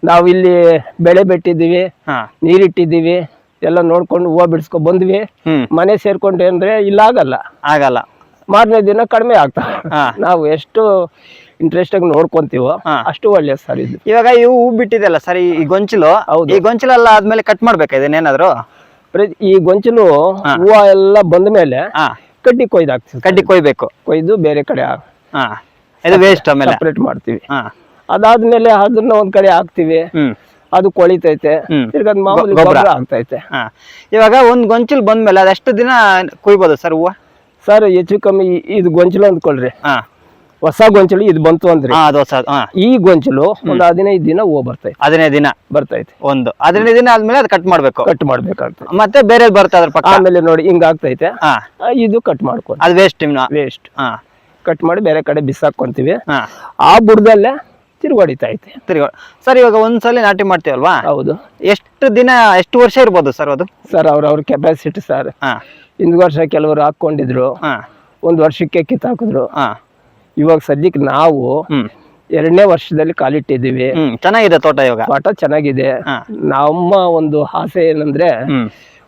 ನಾವು ಇಲ್ಲಿ ಬೆಳೆ ಬಿಟ್ಟಿದ್ದೀವಿ ಹಾ. ನೀರಿಟ್ಟಿದ್ದೀವಿ ಎಲ್ಲ ನೋಡ್ಕೊಂಡು ಹೂವು ಬಿಡಿಸ್ಕೊ ಬಂದ್ವಿ. ಹ್ಮ್. ಮನೆ ಸೇರ್ಕೊಂಡ್ರೆ ಅಂದ್ರೆ ಇಲ್ಲ ಆಗಲ್ಲ. ಆಗಲ್ಲ. ಮಾರನೇ ದಿನ ಕಡಿಮೆ ಆಗ್ತವೆ. ಹಾ. ನಾವು ಎಷ್ಟು ಇಂಟ್ರೆಸ್ಟ್ ಆಗಿ ನೋಡ್ಕೊಂತೀವೋ ಅಷ್ಟು ಒಳ್ಳೆ ಸರ್ ಇದು. ಇವಾಗ ಇವು ಹೂ ಬಿಟ್ಟಿದೆಲ್ಲ ಸರ್ ಈ ಗೊಂಚಲು ಹೌದು. ಈ ಗೊಂಚಲೆಲ್ಲ ಆದ್ಮೇಲೆ ಕಟ್ ಮಾಡ್ಬೇಕಾ ಇದನ್ನೇನಾದ್ರು? ಈ ಗೊಂಚಲು ಹೂವ ಎಲ್ಲ ಬಂದ ಮೇಲೆ ಕಡ್ಡಿ ಕಡ್ಡಿ ಕೊಯ್ದಾಕ್ತೀವಿ ಕಡ್ಡಿ ಕೊಯ್ಬೇಕು. ಕೊಯ್ದು ಬೇರೆ ಕಡೆ ಇದು ವೇಸ್ಟ್ ಆಮೇಲೆ. ಸಪ್ರೇಟ್ ಮಾಡ್ತೀವಿ. ಅದಾದ್ಮೇಲೆ ಅದನ್ನ ಒಂದ್ ಕಡೆ ಹಾಕ್ತಿವಿ. ಅದು ಕೊಳಿತೈತೆ. ತಿರ್ಗಾ ಮಾಮೂಲಿ. ಗೊಬ್ಬರ. ಆಗ್ತೈತೆ. ಇವಾಗ ಒಂದ್ ಗೊಂಚಲ್ ಬಂದ್ಮೇಲೆ ಅದೆಷ್ಟು ದಿನ ಕುಯ್ಬೋದು ಸರ್ ಹೂವ? ಸರ್ ಹೆಚ್ಚು ಕಮ್ಮಿ ಇದು ಗೊಂಚಲು ಅಂದ್ಕೊಳ್ರಿ. ಹೊಸ ಗೊಂಚಲು ಇದು ಬಂತು ಅಂದ್ರೆ. ಹಾ ಅದು ಹೊಸ ಹಾ. ಈ ಗೊಂಚಲು ಒಂದು ಹದಿನೈದು ದಿನ ಹೂವು ಬರ್ತೈತೆ. ಹದಿನೈದು ದಿನ. ಬರ್ತೈತೆ. ಒಂದು. ಹದಿನೈದು ದಿನ ಆದ್ಮೇಲೆ ಅದು ಕಟ್ ಮಾಡ್ಬೇಕು. ಕಟ್ ಮಾಡ್ಬೇಕಾಗ್ತದೆ. ಮತ್ತೆ ಬೇರೆ ಬರುತ್ತೆ ಅದ್ರ ಪಕ್ಕ. ಆಮೇಲೆ ನೋಡಿ ಹಿಂಗ ಆಗ್ತೈತೆ. ಹಾ. ಆ, ಇದು ಕಟ್ ಮಾಡ್ಕೊಂಡು. ಅದು ವೇಸ್ಟ್ ಇನ್ನು. ವೇಸ್ಟ್ ಹಾ. ಕಟ್ ಮಾಡಿ ಬೇರೆ ಕಡೆ ಬಿಸಾಕೊಂತೀವಿ ಹಾ. ಆ ಬುಡದಲ್ಲೇ ತಿರುಗಾಡಿತೈತೆ ತಿರ್ಗಿ ಸರ್ ಇವಾಗ ಒಂದ್ಸಲ ನಾಟಿ ಮಾಡ್ತೀವಲ್ವಾ? ಹೌದು. ಎಷ್ಟು ದಿನ ಎಷ್ಟು ವರ್ಷ ಇರ್ಬೋದು ಸರ್ ಅದು? ಸರ್ ಅವ್ರವ್ರ ಕೆಪಾಸಿಟಿ ಸರ್. ಹಾ. ಹಿಂದ್ ವರ್ಷ ಕೆಲವರು ಹಾಕೊಂಡಿದ್ರು ಹಾ. ಒಂದ್ ವರ್ಷಕ್ಕೆ ಕಿತ್ತಾಕಿದ್ರು. ಹಾ. ಇವಾಗ ಸದ್ಯಕ್ಕೆ ನಾವು ಎರಡನೇ ವರ್ಷದಲ್ಲಿ ಕಾಲಿಟ್ಟಿದ್ದೀವಿ. ಚೆನ್ನಾಗಿದೆ ತೋಟ ಇವಾಗ? ತೋಟ ಚೆನ್ನಾಗಿದೆ. ನಮ್ಮ ಒಂದು ಆಸೆ ಏನಂದ್ರೆ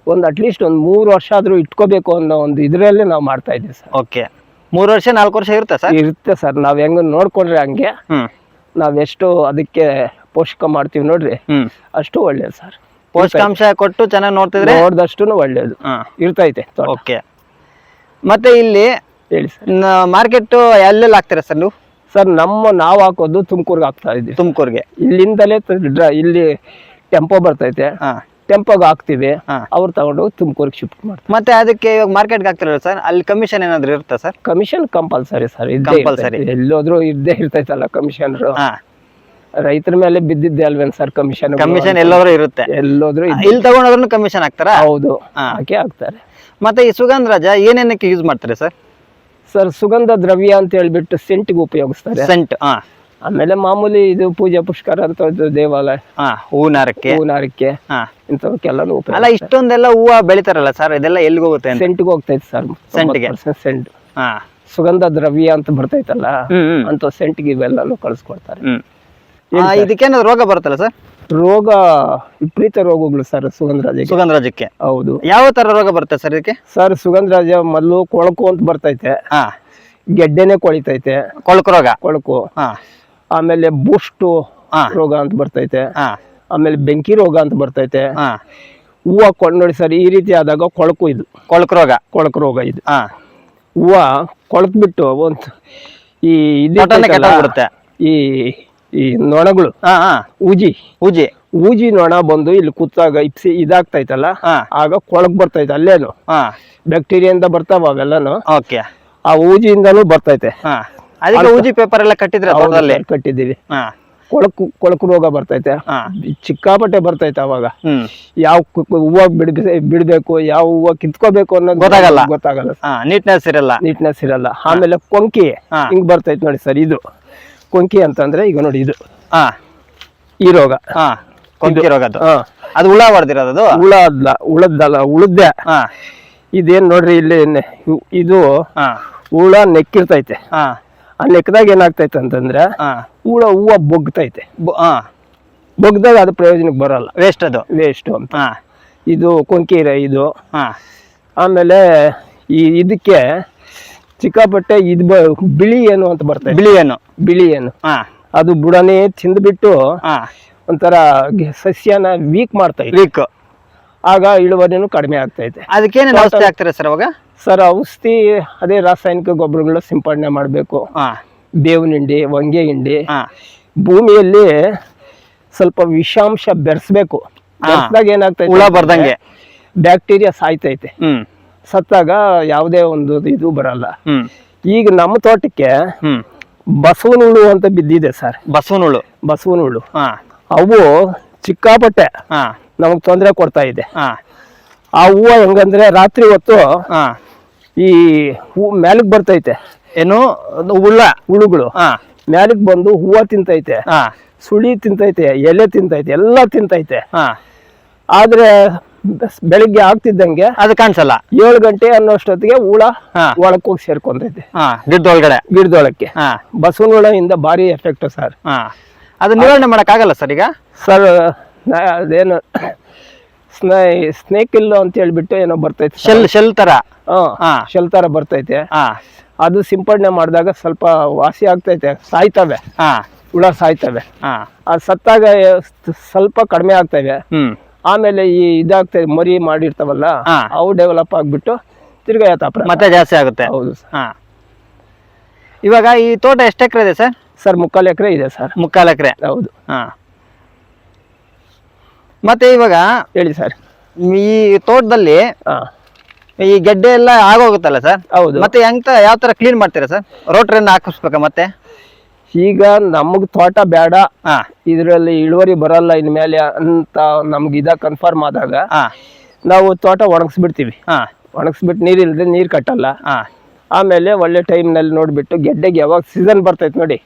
ಒಂದ್ ಅಟ್ಲೀಸ್ಟ್ ಒಂದು ಮೂರು ವರ್ಷ ಆದ್ರೂ ಇಟ್ಕೋಬೇಕು ಅನ್ನೋ ಒಂದು ಇದರಲ್ಲೇ ನಾವು ಮಾಡ್ತಾ ಇದ್ದೀವಿ ಸರ್. ಓಕೆ. ಮೂರು ವರ್ಷ ನಾಲ್ಕು ವರ್ಷ ಇರುತ್ತೆ ಸರ್? ಇರುತ್ತೆ ಸರ್. ನಾವ್ ಹೆಂಗ್ ನೋಡ್ಕೊಂಡ್ರೆ ಹಂಗೆ ನಾವ್ ನಾವೆಷ್ಟು ಅದಕ್ಕೆ ಪೋಷಕ ಮಾಡ್ತೀವಿ ನೋಡ್ರಿ. ಅಷ್ಟು ಒಳ್ಳೇದು ಸರ್. ಪೋಷಕಾಂಶ ಕೊಟ್ಟು ಚೆನ್ನಾಗಿ ನೋಡ್ತಿದ್ರೆ? ನೋಡ್ದಷ್ಟು ಒಳ್ಳೇದು. ಇರ್ತೈತೆ ಓಕೆ. ಮತ್ತೆ ಇಲ್ಲಿ ಹೇಳಿ ಸರ್. ಮಾರ್ಕೆಟ್ ಎಲ್ಲೆಲ್ಲಿ ಹಾಕ್ತೀರಾ ಸರ್ ನೀವು? ಸರ್ ನಮ್ಮ ನಾವು ಹಾಕೋದು ತುಮಕೂರ್ಗೆ ಹಾಕ್ತಾ ಇದ್ದೀವಿ. ತುಮಕೂರ್ಗೆ? ಇಲ್ಲಿಂದಲೇ ತ- ಇಲ್ಲಿ ಟೆಂಪೋ ಬರ್ತೈತೆ. ಹಾ. ಟೆಂಪೋಗೆ ಹಾಕ್ತಿವಿ. ಅವ್ರು ತಗೊಂಡು ತುಮಕೂರ್ಗೆ ಶಿಫ್ಟ್ ಮಾಡ್ತಾರೆ. ಮತ್ತೆ ಅದಕ್ಕೆ ಇವಾಗ ಮಾರ್ಕೆಟ್ಗೆ ಹಾಕ್ತಿರಲ್ಲ ಸರ್? ಅಲ್ಲಿ ಕಮಿಷನ್ ಏನಾದ್ರು ಇರುತ್ತಾ sir? Commission compulsory sir compulsory Compulsory. ಎಲ್ಲೋದ್ರೂ ಇದ್ದೇ ಇರ್ತೈತಲ್ಲ ಕಮಿಷನ್ ಹಾ. ರೈತರ ಮೇಲೆ ಬಿದ್ದಿದ್ದೆ ಅಲ್ವೇನ್ ಸರ್ ಕಮಿಷನ್ ಕಮಿಷನ್ ಎಲ್ಲಾದ್ರೂ ಇರುತ್ತೆ. ಎಲ್ಲೋದ್ರೂ ಇದ್ದೇ- ಇಲ್ಲಿ ತಗೊಂಡೋದ್ರೂ ಕಮಿಷನ್ ಹಾಕ್ತಾರಾ? ಹೌದು ಹಾ. ಹಾಕಿ ಹಾಕ್ತಾರೆ. ಮತ್ತೆ ಈ ಸುಗಂಧ ರಾಜ ಏನೇನಕ್ಕೆ ಯೂಸ್ ಮಾಡ್ತಾರೆ ಸರ್? ಸರ್ ಸುಗಂಧ ದ್ರವ್ಯ ಅಂತ ಹೇಳ್ಬಿಟ್ಟು ಸೆಂಟ್ಗೆ ಉಪಯೋಗಿಸ್ತಾರೆ. ಸೆಂಟ್ ಹಾ ಆಮೇಲೆ ಮಾಮೂಲಿ ಇದು ಪೂಜೆ ಪುಷ್ಕರ ಅಂತ ದೇವಾಲಯ. ಹಾ ಹೂನಾರಕ್ಕೆ. ಹೂನಾರಿಕೆ ಹಾ ಇಂಥವಕ್ಕೆಲ್ಲನೂ ಉಪಯೋಗ ಅಲ್ಲ ಇಷ್ಟೊಂದೆಲ್ಲ ಹೂವು ಬೆಳಿತಾರಲ್ಲ ಸರ್ ಇದೆಲ್ಲ ಎಲ್ಲಿಗೆ ಹೋಗುತ್ತೆ ಸೆಂಟ್ಗೆ ಹೋಗ್ತೈತೆ ಸರ್ ಸೆಂಟ್ಗೆ? ಸೆಂಟ್ ಹಾ ಸುಗಂಧ ದ್ರವ್ಯ ಅಂತ ಬರ್ತೈತಲ್ಲ ಅಂತ ಸೆಂಟ್ಗೆ ಇವೆಲ್ಲಾನು ಕಳಿಸ್ಕೊಡ್ತಾರೆ. ಇದಕ್ಕೇನಾದ್ರು ರೋಗ ಬರುತ್ತಲ್ಲ ಸರ್? ರೋಗ ವಿಪರೀತ ರೋಗಗಳು ಸರ್ ಸುಗಂಧ ಸುಗಂಧರಾಜಕ್ಕೆ ಸುಗಂಧ ರಾಜಕ್ಕೆ ಹೌದು. ಯಾವ ತರ ರೋಗ ಬರುತ್ತೆ ಸರ್ ಇದಕ್ಕೆ? ಸರ್ ಸುಗಂಧರಾಜ ಮೊದಲು ಕೊಳಕು ಅಂತ ಬರ್ತೈತೆ. ಹಾ. ಗೆಡ್ಡೆನೆ ಕೊಳಿತೈತೆ. ಕೊಳಕು ರೋಗ? ಕೊಳಕು. ಹಾ. ಆಮೇಲೆ ಬುಷ್ಟು ಹಾ. ರೋಗ ಅಂತ ಬರ್ತೈತೆ. ಹಾ. ಆಮೇಲೆ ಬೆಂಕಿ ರೋಗ ಅಂತ ಬರ್ತೈತೆ. ಹಾ. ಹೂವು ಕೊಂಡು ನೋಡಿ ಸರ್ ಈ ರೀತಿ ಆದಾಗ ಕೊಳಕು ಇದು. ಕೊಳಕು ರೋಗ? ಕೊಳಕು ರೋಗ ಇದು. ಹಾ. ಹೂವು ಕೊಳಕ್ಬಿಟ್ಟು ಒಂದು ಈ ಇದು ತೋಟನೇ ಇರ್ತೈತಲ್ಲ, ಕೆಟ್ಟೋಗ್ಬಿಡುತ್ತೆ. ಈ ಈ ನೊಣಗಳು. ಊಜಿ. ಉಜಿ ಊಜಿ ನೊಣ ಬಂದು ಇಲ್ಲಿ ಕೂತಾಗ ಇಪ್ಸಿ ಇದಾಗ್ತೈತಲ್ಲ? ಆಗ ಕೊಳಕ್ ಬರ್ತೈತೆ ಅಲ್ಲೇನು? ಬ್ಯಾಕ್ಟೀರಿಯಾ ಬ್ಯಾಕ್ಟೀರಿಯಿಂದ ಬರ್ತಾವ ಅವೆಲ್ಲನು? ಓಕೆ. ಆ ಊಜಿಯಿಂದನೂ ಬರ್ತೈತೆ. ಹಾ. ಅದಕ್ಕೆ ಊಜಿ ಪೇಪರ್ ಎಲ್ಲ ಕಟ್ಟಿದ್ರೆ ಕಟ್ಟಿದ್ದೀವಿ. ಹಾ. ಕೊಳಕು ಕೊಳಕು ರೋಗ ಬರ್ತೈತೆ. ಹಾ. ಚಿಕ್ಕಾಪಟ್ಟೆ ಬರ್ತೈತೆ ಅವಾಗ. ಯಾವ ಹೂವ ಬಿಡ್ ಬಿಡ್ಬೇಕು ಯಾವ ಹೂವ ಕಿತ್ಕೋಬೇಕು ಅನ್ನೋದು ಗೊತ್ತಾಗಲ್ಲ. ಗೊತ್ತಾಗಲ್ಲ ನೀಟ್ನೆಸ್ ಇರಲ್ಲ. ನೀಟ್ನೆಸ್ ಇರಲ್ಲ. ಆಮೇಲೆ ಕೊಂಕಿ. ಹಿಂಗ್ ಬರ್ತೈತೆ ನೋಡಿ ಸರ್ ಇದು. ಕೊಂಕಿ ಅಂತಂದ್ರೆ ಈಗ ನೋಡಿ ಇದು. ಹಾ. ಈ ರೋಗ. ಹಾ ಕೊಂಕಿ ರೋಗ ಅದು ಹಾ. ಅದು ಹುಳ ಹೊಡೆದಿರೋದು ಅದು? ಹುಳ ಅಲ್ಲ ಉಳದ್ದಲ್ಲ ಉಳದ್ದೆ. ಹಾ. ಇದೇನ್ ನೋಡ್ರಿ ಇಲ್ಲಿ ನೆ- ಇವ್- ಇದು ಹಾ. ಹುಳ ನೆಕ್ಕಿರ್ತೈತೆ. ಹಾ. ಆ ನೆಕ್ಕದಾಗ ಏನಾಗ್ತೈತೆ ಅಂತಂದ್ರೆ ಹಾ. ಹುಳ ಹೂವು ಬೊಗ್ತೈತೆ. ಬು- ಹಾ. ಬೊಗ್ದಾಗ ಅದು ಪ್ರಯೋಜನಕ್ಕೆ ಬರಲ್ಲ. ವೇಸ್ಟ್ ಅದು. ವೇಸ್ಟ್ ಅಂತ. ಹಾ. ಇದು ಕೊಂಕಿರ ಇದು. ಹಾ. ಆಮೇಲೆ ಈ ಇದಕ್ಕೆ ಸಿಕ್ಕಾಪಟ್ಟೆ ಇದು ಬಿಳಿ ಏನು ಅಂತ ಬರ್ತದೆ. ಬಿಳಿ ಏನು? ಬಿಳಿ ಏನು. ಹಾ. ಅದು ಬುಡನೇ ತಿಂದ್ಬಿಟ್ಟು ಒಂಥರ ಸಸ್ಯನ ವೀಕ್ ಮಾಡ್ತೈತೆ ವೀಕ್ ಆಗ ಇಳುವರಿನು ಕಡಿಮೆ ಆಗ್ತೈತೆ ಅದಕ್ಕೇನು ಔಷಧಿ ಆಗ್ತಾರೆ ಸರ್ ಅವಾಗ? ಸರ್ ಔಷಧಿ ಅದೇ ರಾಸಾಯನಿಕ ಗೊಬ್ಬರಗಳು ಸಿಂಪಡಣೆ ಮಾಡಬೇಕು. ಹಾ. ಬೇವಿನ ಹಿಂಡಿ ಹೊಂಗೆ ಹಿಂಡಿ. ಹಾ. ಭೂಮಿಯಲ್ಲಿ ಸ್ವಲ್ಪ ವಿಷಾಂಶ ಬೆರೆಸ್ಬೇಕು. ಬೆರೆಸ್ದಾಗ ಏನಾಗ್ತೈತೆ ಹುಳ ಬರ್ದಂಗೆ. ಬ್ಯಾಕ್ಟೀರಿಯಾ ಸಾಯ್ತೈತೆ ಸತ್ತಾಗ ಯಾವುದೇ ಒಂದು ಇದು ಬರಲ್ಲ. ಈಗ ನಮ್ಮ ತೋಟಕ್ಕೆ ಬಸವನ ಹುಳು ಅಂತ ಬಿದ್ದಿದೆ ಸರ್. ಬಸವನ ಹುಳು ಬಸವನ ಹುಳು ಹಾ. ಅವು ಚಿಕ್ಕಾಪಟ್ಟೆ ಹಾ. ನಮಗೆ ತೊಂದರೆ ಕೊಡ್ತಾ ಇದೆ. ಆ ಹೂವು ಹೆಂಗಂದ್ರೆ ರಾತ್ರಿ ಹೊತ್ತು ಹಾ. ಈ ಹೂ ಮ್ಯಾಲಕ್ ಬರ್ತೈತೆ. ಏನು? ಹುಳ. ಹುಳುಗಳು. ಹಾ. ಮ್ಯಾಲಿಗೆ ಬಂದು ಹೂವು ತಿಂತೈತೆ. ಹಾ. ಸುಳಿ ತಿಂತೈತೆ ಎಲೆ ತಿಂತೈತೆ ಎಲ್ಲ ತಿಂತೈತೆ. ಹಾ. ಆದ್ರೆ ಬೆಳಿಗ್ಗೆ ಆಗ್ತಿದ್ದಂಗೆ ಅದು ಕಾಣಿಸಲ್ಲ. ಏಳು ಗಂಟೆ ಅನ್ನೋಷ್ಟೊತ್ತಿಗೆ ಹುಳ ಹಾ. ಒಳಕ್ ಹೋಗಿ ಸೇರ್ಕೊಂತೈತೆ ಗಿಡದೊಳಗಡೆ. ಗಿಡದೊಳಕ್ಕೆ. ಹಾ. ಬಸವನ ಹುಳದಿಂದ ಭಾರಿ ಎಫೆಕ್ಟ್ ಸರ್. ಹಾ. ಅದು ನಿವಾರಣೆ ಮಾಡೋಕ್ಕಾಗಲ್ಲ ಸರ್ ಈಗ? ಸರ್ ಅದೇನು ಸ್ನೇ ಸ್ನೇಕ್ ಇಲ್ಲೋ ಅಂತ ಹೇಳ್ಬಿಟ್ಟು ಏನೋ ಬರ್ತೈತೆ ಶೆಲ್ ಶೆಲ್ ತರ? ಶೆಲ್ ತರ ಬರ್ತೈತೆ. ಹಾ. ಅದು ಸಿಂಪಡಣೆ ಮಾಡಿದಾಗ ಸ್ವಲ್ಪ ವಾಸಿ ಆಗ್ತೈತೆ ಸಾಯ್ತವೆ. ಹುಳ ಸಾಯ್ತವೆ. ಹಾ. ಅದು ಸತ್ತಾಗ ಸ್ವಲ್ಪ ಕಡಿಮೆ ಆಗ್ತವೆ. ಆಮೇಲೆ ಈ ಇದಾಗ್ತದೆ ಮರಿ ಮಾಡಿರ್ತಾವಲ್ಲ. ಅವು ಡೆವಲಪ್ ಆಗ್ಬಿಟ್ಟು ತಿರ್ಗಾ ತಾಪ್ರ ಮತ್ತೆ ಜಾಸ್ತಿ ಆಗುತ್ತೆ. ಹೌದು ಸರ್. ಇವಾಗ ಈ ತೋಟ ಎಷ್ಟು ಎಕರೆ ಇದೆ ಸರ್? ಸರ್ ಮುಕ್ಕಾಲು ಎಕರೆ ಇದೆ ಸರ್. ಮುಕ್ಕಾಲು ಎಕರೆ. ಹೌದು. ಹಾ. ಮತ್ತೆ ಇವಾಗ ಹೇಳಿ ಸರ್. ಈ ತೋಟದಲ್ಲಿ ಈ ಗೆಡ್ಡೆ ಎಲ್ಲ ಆಗೋಗುತ್ತಲ್ಲ ಸರ್? ಹೌದು. ಮತ್ತೆ ಹೆಂಗ್ ಯಾವ ತರ ಕ್ಲೀನ್ ಮಾಡ್ತೀರಾ ಸರ್? ರೋಟ್ರಿಯನ್ನು ಹಾಕಿಸ್ಬೇಕಾ ಮತ್ತೆ? ಈಗ ನಮಗ್ ತೋಟ ಬೇಡ ಹಾ. ಇದರಲ್ಲಿ ಇಳುವರಿ ಬರಲ್ಲ ಇನ್ಮೇಲೆ ಅಂತ ನಮ್ಗೆ ಇದ ಕನ್ಫರ್ಮ್ ಆದಾಗ ಹಾ. ನಾವು ತೋಟ ಒಣಗಿಸ್ಬಿಡ್ತೀವಿ. ಹಾ. ಒಣಗಿಸ್ಬಿಟ್ಟು ನೀರಿಲ್ಲದೆ ನೀರು ಕಟ್ಟಲ್ಲ. ಹಾ. ಆಮೇಲೆ ಒಳ್ಳೆ ಟೈಮ್ನಲ್ಲಿ ನೋಡಿಬಿಟ್ಟು ಗೆಡ್ಡೆಗೆ ಯಾವಾಗ ಸೀಸನ್ ಬರ್ತೈತೆ ನೋಡಿ.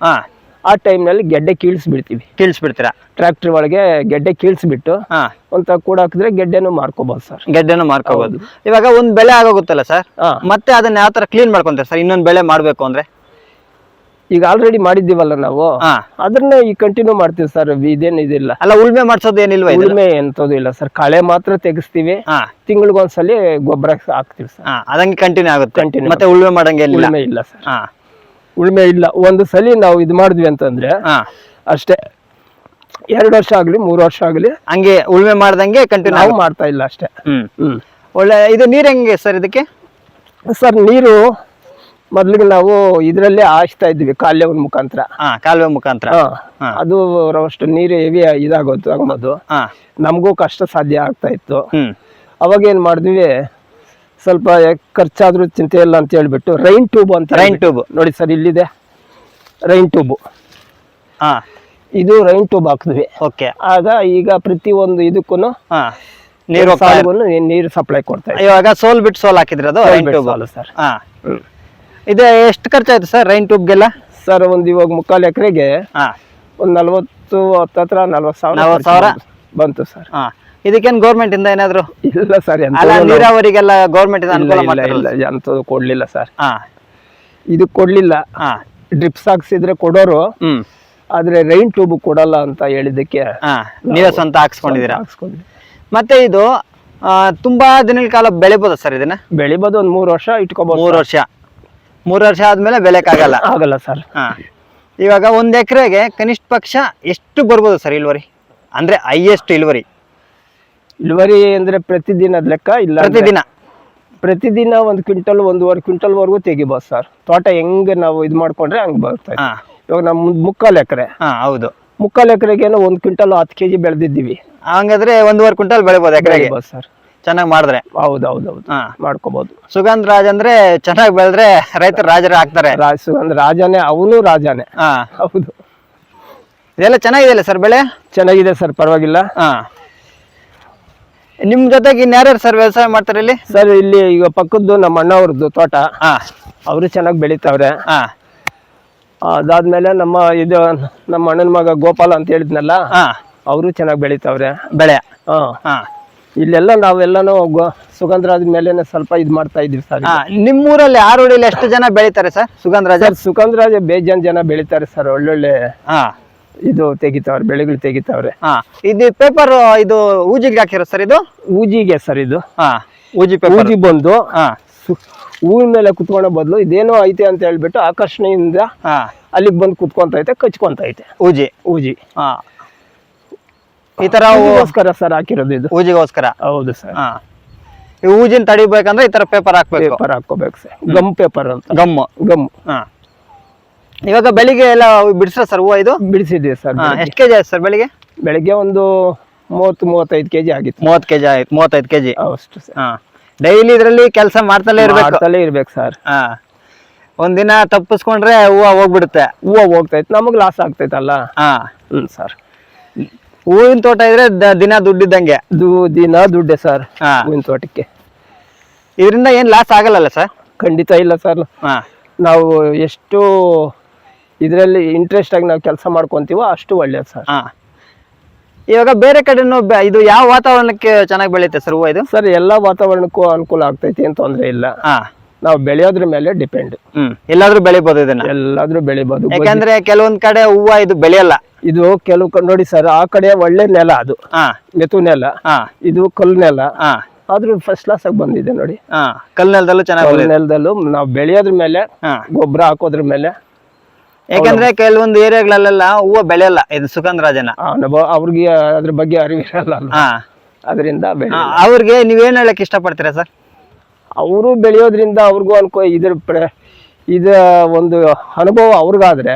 ಆ ಟೈಮ್ನಲ್ಲಿ ಗೆಡ್ಡೆ ಕೀಳಿಸ್ಬಿಡ್ತೀವಿ. ಕೀಳ್ಸ್ಬಿಡ್ತೀರಾ? ಟ್ರ್ಯಾಕ್ಟರ್ ಒಳಗೆ ಗೆಡ್ಡೆ ಕೀಳಿಸ್ಬಿಟ್ಟು ಬಿಟ್ಟು ಒಂತ ಕೂಡ ಹಾಕಿದ್ರೆ ಗೆಡ್ಡೆನೂ ಮಾರ್ಕೋಬಹುದು ಸರ್. ಗೆಡ್ಡೆನೂ ಮಾರ್ಕೋಬಹುದು ಇವಾಗ ಒಂದ್ ಬೆಳೆ ಆಗೋಗುತ್ತಲ್ಲ ಸರ್? ಹಾ. ಮತ್ತೆ ಅದನ್ನ ಯಾವ ತರ ಕ್ಲೀನ್ ಮಾಡ್ಕೊಂತಾರೆ ಸರ್? ಇನ್ನೊಂದ್ ಬೆಳೆ ಮಾಡ್ಬೇಕು ಅಂದ್ರೆ? ಈಗ ಆಲ್ರೆಡಿ ಮಾಡಿದ್ದೀವಲ್ಲ ನಾವು? ಹಾ. ಅದನ್ನ ಈ ಕಂಟಿನ್ಯೂ ಮಾಡ್ತೀವಿ ಸರ್ ಇದೇನು ಇದಿಲ್ಲ. ಅಲ್ಲ ಉಳ್ಮೆ ಮಾಡ್ಸೋದು ಏನಿಲ್ವಾ ಇದು ಉಳುಮೆ ಎಂತದು ಇಲ್ಲ ಸರ್ ಕಳೆ ಮಾತ್ರ ತೆಗಿಸ್ತೀವಿ. ಹಾ. ತಿಂಗಳಿಗೊಂದ್ಸಲಿ ಗೊಬ್ಬರ ಹಾಕ್ತೀವಿ ಸರ್ ಹಾ ಅದಂಗೆ ಕಂಟಿನ್ಯೂ ಆಗುತ್ತೆ. ಕಂಟಿನ್ಯೂ ಮತ್ತೆ ಉಳ್ಮೆ ಮಾಡಂಗೆ ಉಳ್ಮೆ ಉಳುಮೆ ಇಲ್ಲ ಸರ್ ಹಾ. ಉಳುಮೆ ಇಲ್ಲ. ಒಂದು ಸಲಿ ನಾವು ಇದು ಮಾಡಿದ್ವಿ ಅಂತಂದ್ರೆ ಹಾ. ಅಷ್ಟೇ. ಎರಡು ವರ್ಷ ಆಗ್ಲಿ ಮೂರು ವರ್ಷ ಆಗ್ಲಿ ಹಂಗೆ ಉಳ್ಮೆ ಮಾಡ್ದಂಗೆ ಕಂಟಿನ್ಯೂ ನಾವು ಮಾಡ್ತಾ ಇಲ್ಲ ಅಷ್ಟೇ. ಹ್ಮ್. ಹ್ಮ್. ಒಳ್ಳೆ ಇದು ನೀರ್ ಹೆಂಗೆ ಸರ್ ಇದಕ್ಕೆ? ಸರ್ ನೀರು ಮೊದ್ಲಿಗೆ ನಾವು ಇದರಲ್ಲೇ ಹಾಯಿಸ್ತಾ ಇದ್ವಿ ಕಾಲುವೆ ಮುಖಾಂತರ. ಹಾ ಕಾಲುವೆ ಮುಖಾಂತರ. ಹಾ. ಅದು ಅಷ್ಟು ನೀರು ಹೆವಿ ಇದಾಗೋದು ಆಗೋದು. ಹಾ. ನಮಗೂ ಕಷ್ಟ ಸಾಧ್ಯ ಆಗ್ತಾ ಇತ್ತು. ಹ್ಮ್. ಅವಾಗ ಏನ್ ಮಾಡಿದ್ವಿ ಸ್ವಲ್ಪ ಖರ್ಚಾದರೂ ಚಿಂತೆ ಇಲ್ಲ ಅಂತ ಹೇಳ್ಬಿಟ್ಟು ರೈನ್ ಟ್ಯೂಬ್ ಅಂತ ರೈನ್ ಹೇಳ್ಬಿಟ್ಟು- ಟ್ಯೂಬ್. ನೋಡಿ ಸರ್ ಇಲ್ಲಿದೆ. Rain tube. ಹಾ. ಇದು ರೈನ್ ಟ್ಯೂಬ್ ಹಾಕಿದ್ವಿ. ಓಕೆ. ಆಗ ಈಗ ಪ್ರತಿ ಒಂದು ಇದಕ್ಕೂ ಹಾ. ನೀರು ಹೋಗ್ತಾ ಇದೆ. ನೀರು ಸಪ್ಲೈ ಕೊಡ್ತಾ ಇವಾಗ ಸೋಲ್ ಬಿಟ್ಟು ಸೋಲ್ ಹಾಕಿದ್ರಿ ಅದು ರೈನ್ ಟ್ಯೂಬ್. ಸರ್. ಹಾ. ಇದು ಎಷ್ಟು ಖರ್ಚಾಯ್ತು ಸರ್ ರೈನ್ ಟ್ಯೂಬ್ಗೆಲ್ಲ? ಸರ್ ಒಂದು ಇವಾಗ ಮುಕ್ಕಾಲು ಎಕರೆಗೆ ಹಾ. ಒಂದು ನಲ್ವತ್ತು ಹತ್ತತ್ರ ನಲ್ವತ್ತು ಸಾವಿರ ನಲ್ವತ್ತು ಸಾವಿರ? ಬಂತು. ಸರ್. ಹಾ. ಇದಕ್ಕೇನ್ ಗೌರ್ಮೆಂಟ್ ಇಂದ ಏನಾದ್ರು? ಇಲ್ಲ ಸರ್ ಎಂತ ಅಲ್ಲ ನೀರಾವರಿಗೆಲ್ಲ ಗೌರ್ಮೆಂಟ್ ಇಂದ ಅನುಕೂಲ ಇಲ್ಲ ಕೊಡ್ಲಿಲ್ಲ ಸರ್. ಹಾ. ಇದು ಕೊಡ್ಲಿಲ್ಲ. ಹಾ. ಡ್ರಿಪ್ಸ್ ಹಾಕ್ಸಿದ್ರೆ ಕೊಡೋರು ಹ್ಮ್. ಆದ್ರೆ ರೈನ್ ಟ್ಯೂಬ್ ಕೊಡಲ್ಲ ಅಂತ ಹೇಳಿದ್ದಕ್ಕೆ ಹಾ. ನೀವೇ ಸ್ವಂತ ಹಾಕ್ಸ್ಕೊಂಡಿದ್ದೀರಾ? ಹಾಕ್ಸ್ಕೊಂಡ್ವಿ ಮತ್ತೆ ಇದು ಆ, ತುಂಬಾ ದಿನಗಳ ಕಾಲ ಬೆಳಿಬೋದ ಸರ್ ಇದನ್ನ? ಬೆಳಿಬೋದು ಒಂದ್ ಮೂರು ವರ್ಷ ಇಟ್ಕೋಬಹುದು ಮೂರು ವರ್ಷ. ಮೂರು ವರ್ಷ ಆದ್ಮೇಲೆ ಬೆಲೆಕ್ಕಾಗಲ್ಲ. ಆಗಲ್ಲ ಸರ್. ಹಾ. ಇವಾಗ ಒಂದ್ ಎಕರೆಗೆ ಕನಿಷ್ಠ ಪಕ್ಷ ಎಷ್ಟು ಬರ್ಬೋದು ಸರ್ ಇಳುವರಿ? ಅಂದ್ರೆ ಹೈಯೆಸ್ಟ್ ಇಳುವರಿ. ಇಳುವರಿ ಅಂದ್ರೆ ಪ್ರತಿದಿನದ ಲೆಕ್ಕ ಇಲ್ಲ ಅಂದ್ರೆ ಪ್ರತಿದಿನ. ಪ್ರತಿದಿನ ಒಂದು ಕ್ವಿಂಟಲ್ ಒಂದೂವರೆ ಕ್ವಿಂಟಲ್ ವರೆಗೂ ತೆಗಿಬೋದು ಸರ್. ತೋಟ ಹೆಂಗ್ ನಾವು ಇದು ಮಾಡ್ಕೊಂಡ್ರೆ ಹಂಗ್ ಬರುತ್ತೆ. ಹಾ. ಇವಾಗ ನಮ್ಮ ಮುಕ್ಕಾಲ್ ಎಕರೆ. ಹಾ ಹೌದು. ಮುಕ್ಕಾಲ್ ಎಕರೆಗೆ ಒಂದು ಕ್ವಿಂಟಲ್ ಹತ್ತು ಕೆಜಿ ಬೆಳೆದಿದ್ದೀವಿ. ಹಂಗಾದ್ರೆ ಒಂದೂವರೆ ಕ್ವಿಂಟಲ್ ಬೆಳಿಬೋದು ಎಕರೆಗೆ. ಸರ್. ಚೆನ್ನಾಗಿ ಮಾಡಿದ್ರೆ. ಹೌದು ಹೌದು ಹೌದು ಹಾ. ಮಾಡ್ಕೋಬಹುದು ಸುಗಂಧ ರಾಜ ಅಂದ್ರೆ ಚೆನ್ನಾಗಿ ಬೆಳೆದ್ರೆ ರೈತರು ರಾಜರೇ ಆಗ್ತಾರೆ. ರಾಜ ಅಂದ್ರೆ ರಾಜಾನೇ ಅವನು ರಾಜನೇ. ಹಾ. ಹೌದು. ಇದೆಲ್ಲ ಚೆನ್ನಾಗಿದೆಯಲ್ಲ ಸರ್ ಬೆಳೆ? ಚೆನ್ನಾಗಿದೆ ಸರ್ ಪರವಾಗಿಲ್ಲ. ಹಾ. ನಿಮ್ ಜೊತೆಗೆ ಇನ್ಯಾರ್ಯಾರು ಸರ್ ವ್ಯವಸಾಯ ಮಾಡ್ತಾರೆ ಇಲ್ಲಿ? ಸರ್ ಇಲ್ಲಿ ಈಗ ಪಕ್ಕದ್ದು ನಮ್ಮ ಅಣ್ಣವ್ರದ್ದು ತೋಟ. ಹಾ. ಅವರು ಚೆನ್ನಾಗಿ ಬೆಳಿತಾವ್ರೆ. ಹಾ. ಅದಾದ್ಮೇಲೆ ನಮ್ಮ ಇದು ನಮ್ಮ ಅಣ್ಣನ ಮಗ ಗೋಪಾಲ ಅಂತ ಹೇಳಿದ್ನಲ್ಲ ಹಾ. ಅವರು ಚೆನ್ನಾಗಿ ಬೆಳಿತಾವ್ರೆ. ಬೆಳೆ. ಹಾ. ಹಾ. ಇಲ್ಲೆಲ್ಲ ನಾವೆಲ್ಲನೂ ಸುಗಂಧರಾಜ ಸುಗಂಧರಾಜ್ ಮೇಲೆನೆ ಸ್ವಲ್ಪ ಇದು ಮಾಡ್ತಾ ಇದೀವಿ ಸರ್. ನಿಮ್ಮೂರಲ್ಲಿ ಆರೋಡಿಯಲ್ಲಿ ಎಷ್ಟು ಜನ ಬೆಳಿತಾರೆ ಸರ್? ಸುಗಂಧ ರಾಜ? ಸರ್ ಸುಗಂಧರಾಜ್ ಬೇಜಾನ್ ಜನ ಬೆಳಿತಾರೆ ಸರ್. ಒಳ್ಳೊಳ್ಳೆ ಹಾ. ಇದು ತೆಗಿತಾವ್ರೆ ಬೆಳೆಗಳು ತೆಗಿತಾವ್ರೆ. ಹಾ. ಇದು ಪೇಪರ್ ಇದು ಊಜಿಗೆ ಹಾಕಿರೋ ಸರ್ ಇದು? ಊಜಿಗೆ ಸರ್ ಇದು. ಹಾ ಊಜಿ ಊಜಿ ಬಂದು ಹೂವಿನ ಮೇಲೆ ಕುತ್ಕೊಳ್ಳೋ ಬದಲು ಇದೇನೋ ಐತೆ ಅಂತ ಹೇಳ್ಬಿಟ್ಟು ಆಕರ್ಷಣೆಯಿಂದ ಹಾ. ಅಲ್ಲಿಗೆ ಬಂದು ಕುತ್ಕೊಂತೈತೆ ಕಚ್ಕೊಂತೈತೆ. ಊಜಿ. ಊಜಿ. ಹಾ. ಈ ತರ ಸರ್ ಹಾಕಿರೋದು ಇದು. ಊಜಿಗೋಸ್ಕರ? ಹೌದು ಸರ್. ಹಾ. ಈ ಊಜಿನ ತಡಿಬೇಕಂದ್ರೆ ಈ ತರ ಪೇಪರ್ ಹಾಕ್ಬೇಕು. ಪೇಪರ್ ಹಾಕೋಬೇಕು ಸರ್. ಗಮ್ ಪೇಪರ್ ಅಂತ. ಗಮ್. ಗಮ್. ಹಾ. ಇವಾಗ ಬೆಳಿಗ್ಗೆ ಎಲ್ಲ ಬಿಡಿಸ್ರ ಸರ್ ಹೂವು ಇದು? ಬಿಡಿಸಿದ್ದೀವಿ ಸರ್ ಎಷ್ಟು ಕೆಜಿ ಆಯ್ತು ಸರ್ ಬೆಳಿಗ್ಗೆ? ಬೆಳಿಗ್ಗೆ ಒಂದು ಮೂವತ್ತು ಮೂವತ್ತೈದು ಕೆಜಿ ಆಗಿತ್ತು. ಮೂವತ್ತು ಕೆಜಿ ಆಯ್ತು ಮೂವತ್ತೈದು ಕೆಜಿ. ಅಷ್ಟು ಸರ್. ಹಾ. ಡೈಲಿ ಇದರಲ್ಲಿ ಕೆಲಸ ಮಾಡ್ತಲೇ ಇರ್ಬೇಕು. ಮಾಡ್ತಲೇ ಇರ್ಬೇಕು ಸರ್. ಹಾ. ಒಂದಿನ ತಪ್ಪಿಸ್ಕೊಂಡ್ರೆ ಹೂವು ಹೋಗ್ಬಿಡುತ್ತೆ. ಹೂವು ಹೋಗ್ತೈತೆ ನಮಗೆ ಲಾಸ್ ಆಗ್ತೈತಲ್ಲ ಹಾ. ಹ್ಞೂ ಸರ್. ಹೂವಿನ ತೋಟ ಇದ್ರೆ ದ- ದಿನ ದುಡ್ಡಿದ್ದಂಗೆ? ಇದು ದಿನ ದುಡ್ಡೆ ಸರ್ ಹಾ. ಹೂವಿನ ತೋಟಕ್ಕೆ. ಇದರಿಂದ ಏನ್ ಲಾಸ್ ಆಗಲ್ಲಲ್ಲ ಸರ್ ಖಂಡಿತ ಇಲ್ಲ ಸರ್ ಹಾ. ನಾವು ಎಷ್ಟು ಇದರಲ್ಲಿ ಇಂಟ್ರೆಸ್ಟ್ ಆಗಿ ನಾವು ಕೆಲಸ ಮಾಡ್ಕೊಂತೀವೋ ಅಷ್ಟು ಒಳ್ಳೇದು ಸರ್ ಹಾ. ಇವಾಗ ಬೇರೆ ಕಡೆನೂ ಬೆ- ಇದು ಯಾವ ವಾತಾವರಣಕ್ಕೆ ಚೆನ್ನಾಗಿ ಬೆಳೆಯುತ್ತೆ ಸರ್ ಹೂವು ಇದು? ಸರ್ ಎಲ್ಲ ವಾತಾವರಣಕ್ಕೂ ಅನುಕೂಲ ಆಗ್ತೈತಿ ಏನು ತೊಂದರೆ ಇಲ್ಲ. ಹಾ. ನಾವು ಬೆಳೆಯೋದ್ರ ಮೇಲೆ ಡಿಪೆಂಡ್ ಹ್ಮ್. ಎಲ್ಲಾದ್ರೂ ಬೆಳಿಬೋದು ಇದನ್ನ. ಎಲ್ಲಾದ್ರೂ ಬೆಳಿಬೋದು. ಯಾಕಂದ್ರೆ ಕೆಲವೊಂದ್ ಕಡೆ ಹೂವ ಇದು ಬೆಳೆಯಲ್ಲ. ಇದು ಕೆಲವು ಕಡೆ ನೋಡಿ ಸರ್ ಆ ಕಡೆ ಒಳ್ಳೆ ನೆಲ ಅದು. ಹಾ. ಮೆತು ನೆಲ. ಹಾ. ಇದು ಕಲ್ಲು ನೆಲ. ಹಾ. ಆದ್ರೂ ಫಸ್ಟ್ ಕ್ಲಾಸ್ ಆಗಿ ಬಂದಿದೆ ನೋಡಿ. ಹಾ. ಕಲ್ನೆಲದಲ್ಲೂ ಚೆನ್ನಾಗಿ ಕಲ್ಲು ಬೆಳೆಯುತ್ತೆ. ನೆಲದಲ್ಲೂ ನಾವು ಬೆಳೆಯೋದ್ರ ಮೇಲೆ ಹಾ. ಗೊಬ್ಬರ ಹಾಕೋದ್ರ ಮೇಲೆ ಯಾಕಂದ್ರೆ ಕೆಲವೊಂದು ಏರಿಯಾಗಳಲ್ಲೆಲ್ಲ ಹೂವ ಬೆಳೆಯಲ್ಲ ಇದು ಸುಗಂಧ ರಾಜನ ಅನುಭವ ಅವ್ರಿಗೆ ಅದ್ರ ಬಗ್ಗೆ ಅರಿವಿರಲ್ಲ ಹಾ. ಅದರಿಂದ ಬೆಳೆ ಅವ್ರಿಗೆ ನೀವೇನ್ ಹೇಳಕ್ ಇಷ್ಟಪಡ್ತೀರಾ ಸರ್? ಅವರು ಬೆಳೆಯೋದ್ರಿಂದ ಅವ್ರಿಗೂ ಅನ್ಕೋ ಇದ್ರ ಪ್ರ ಇದ ಒಂದು ಅನುಭವ ಅವ್ರಿಗಾದ್ರೆ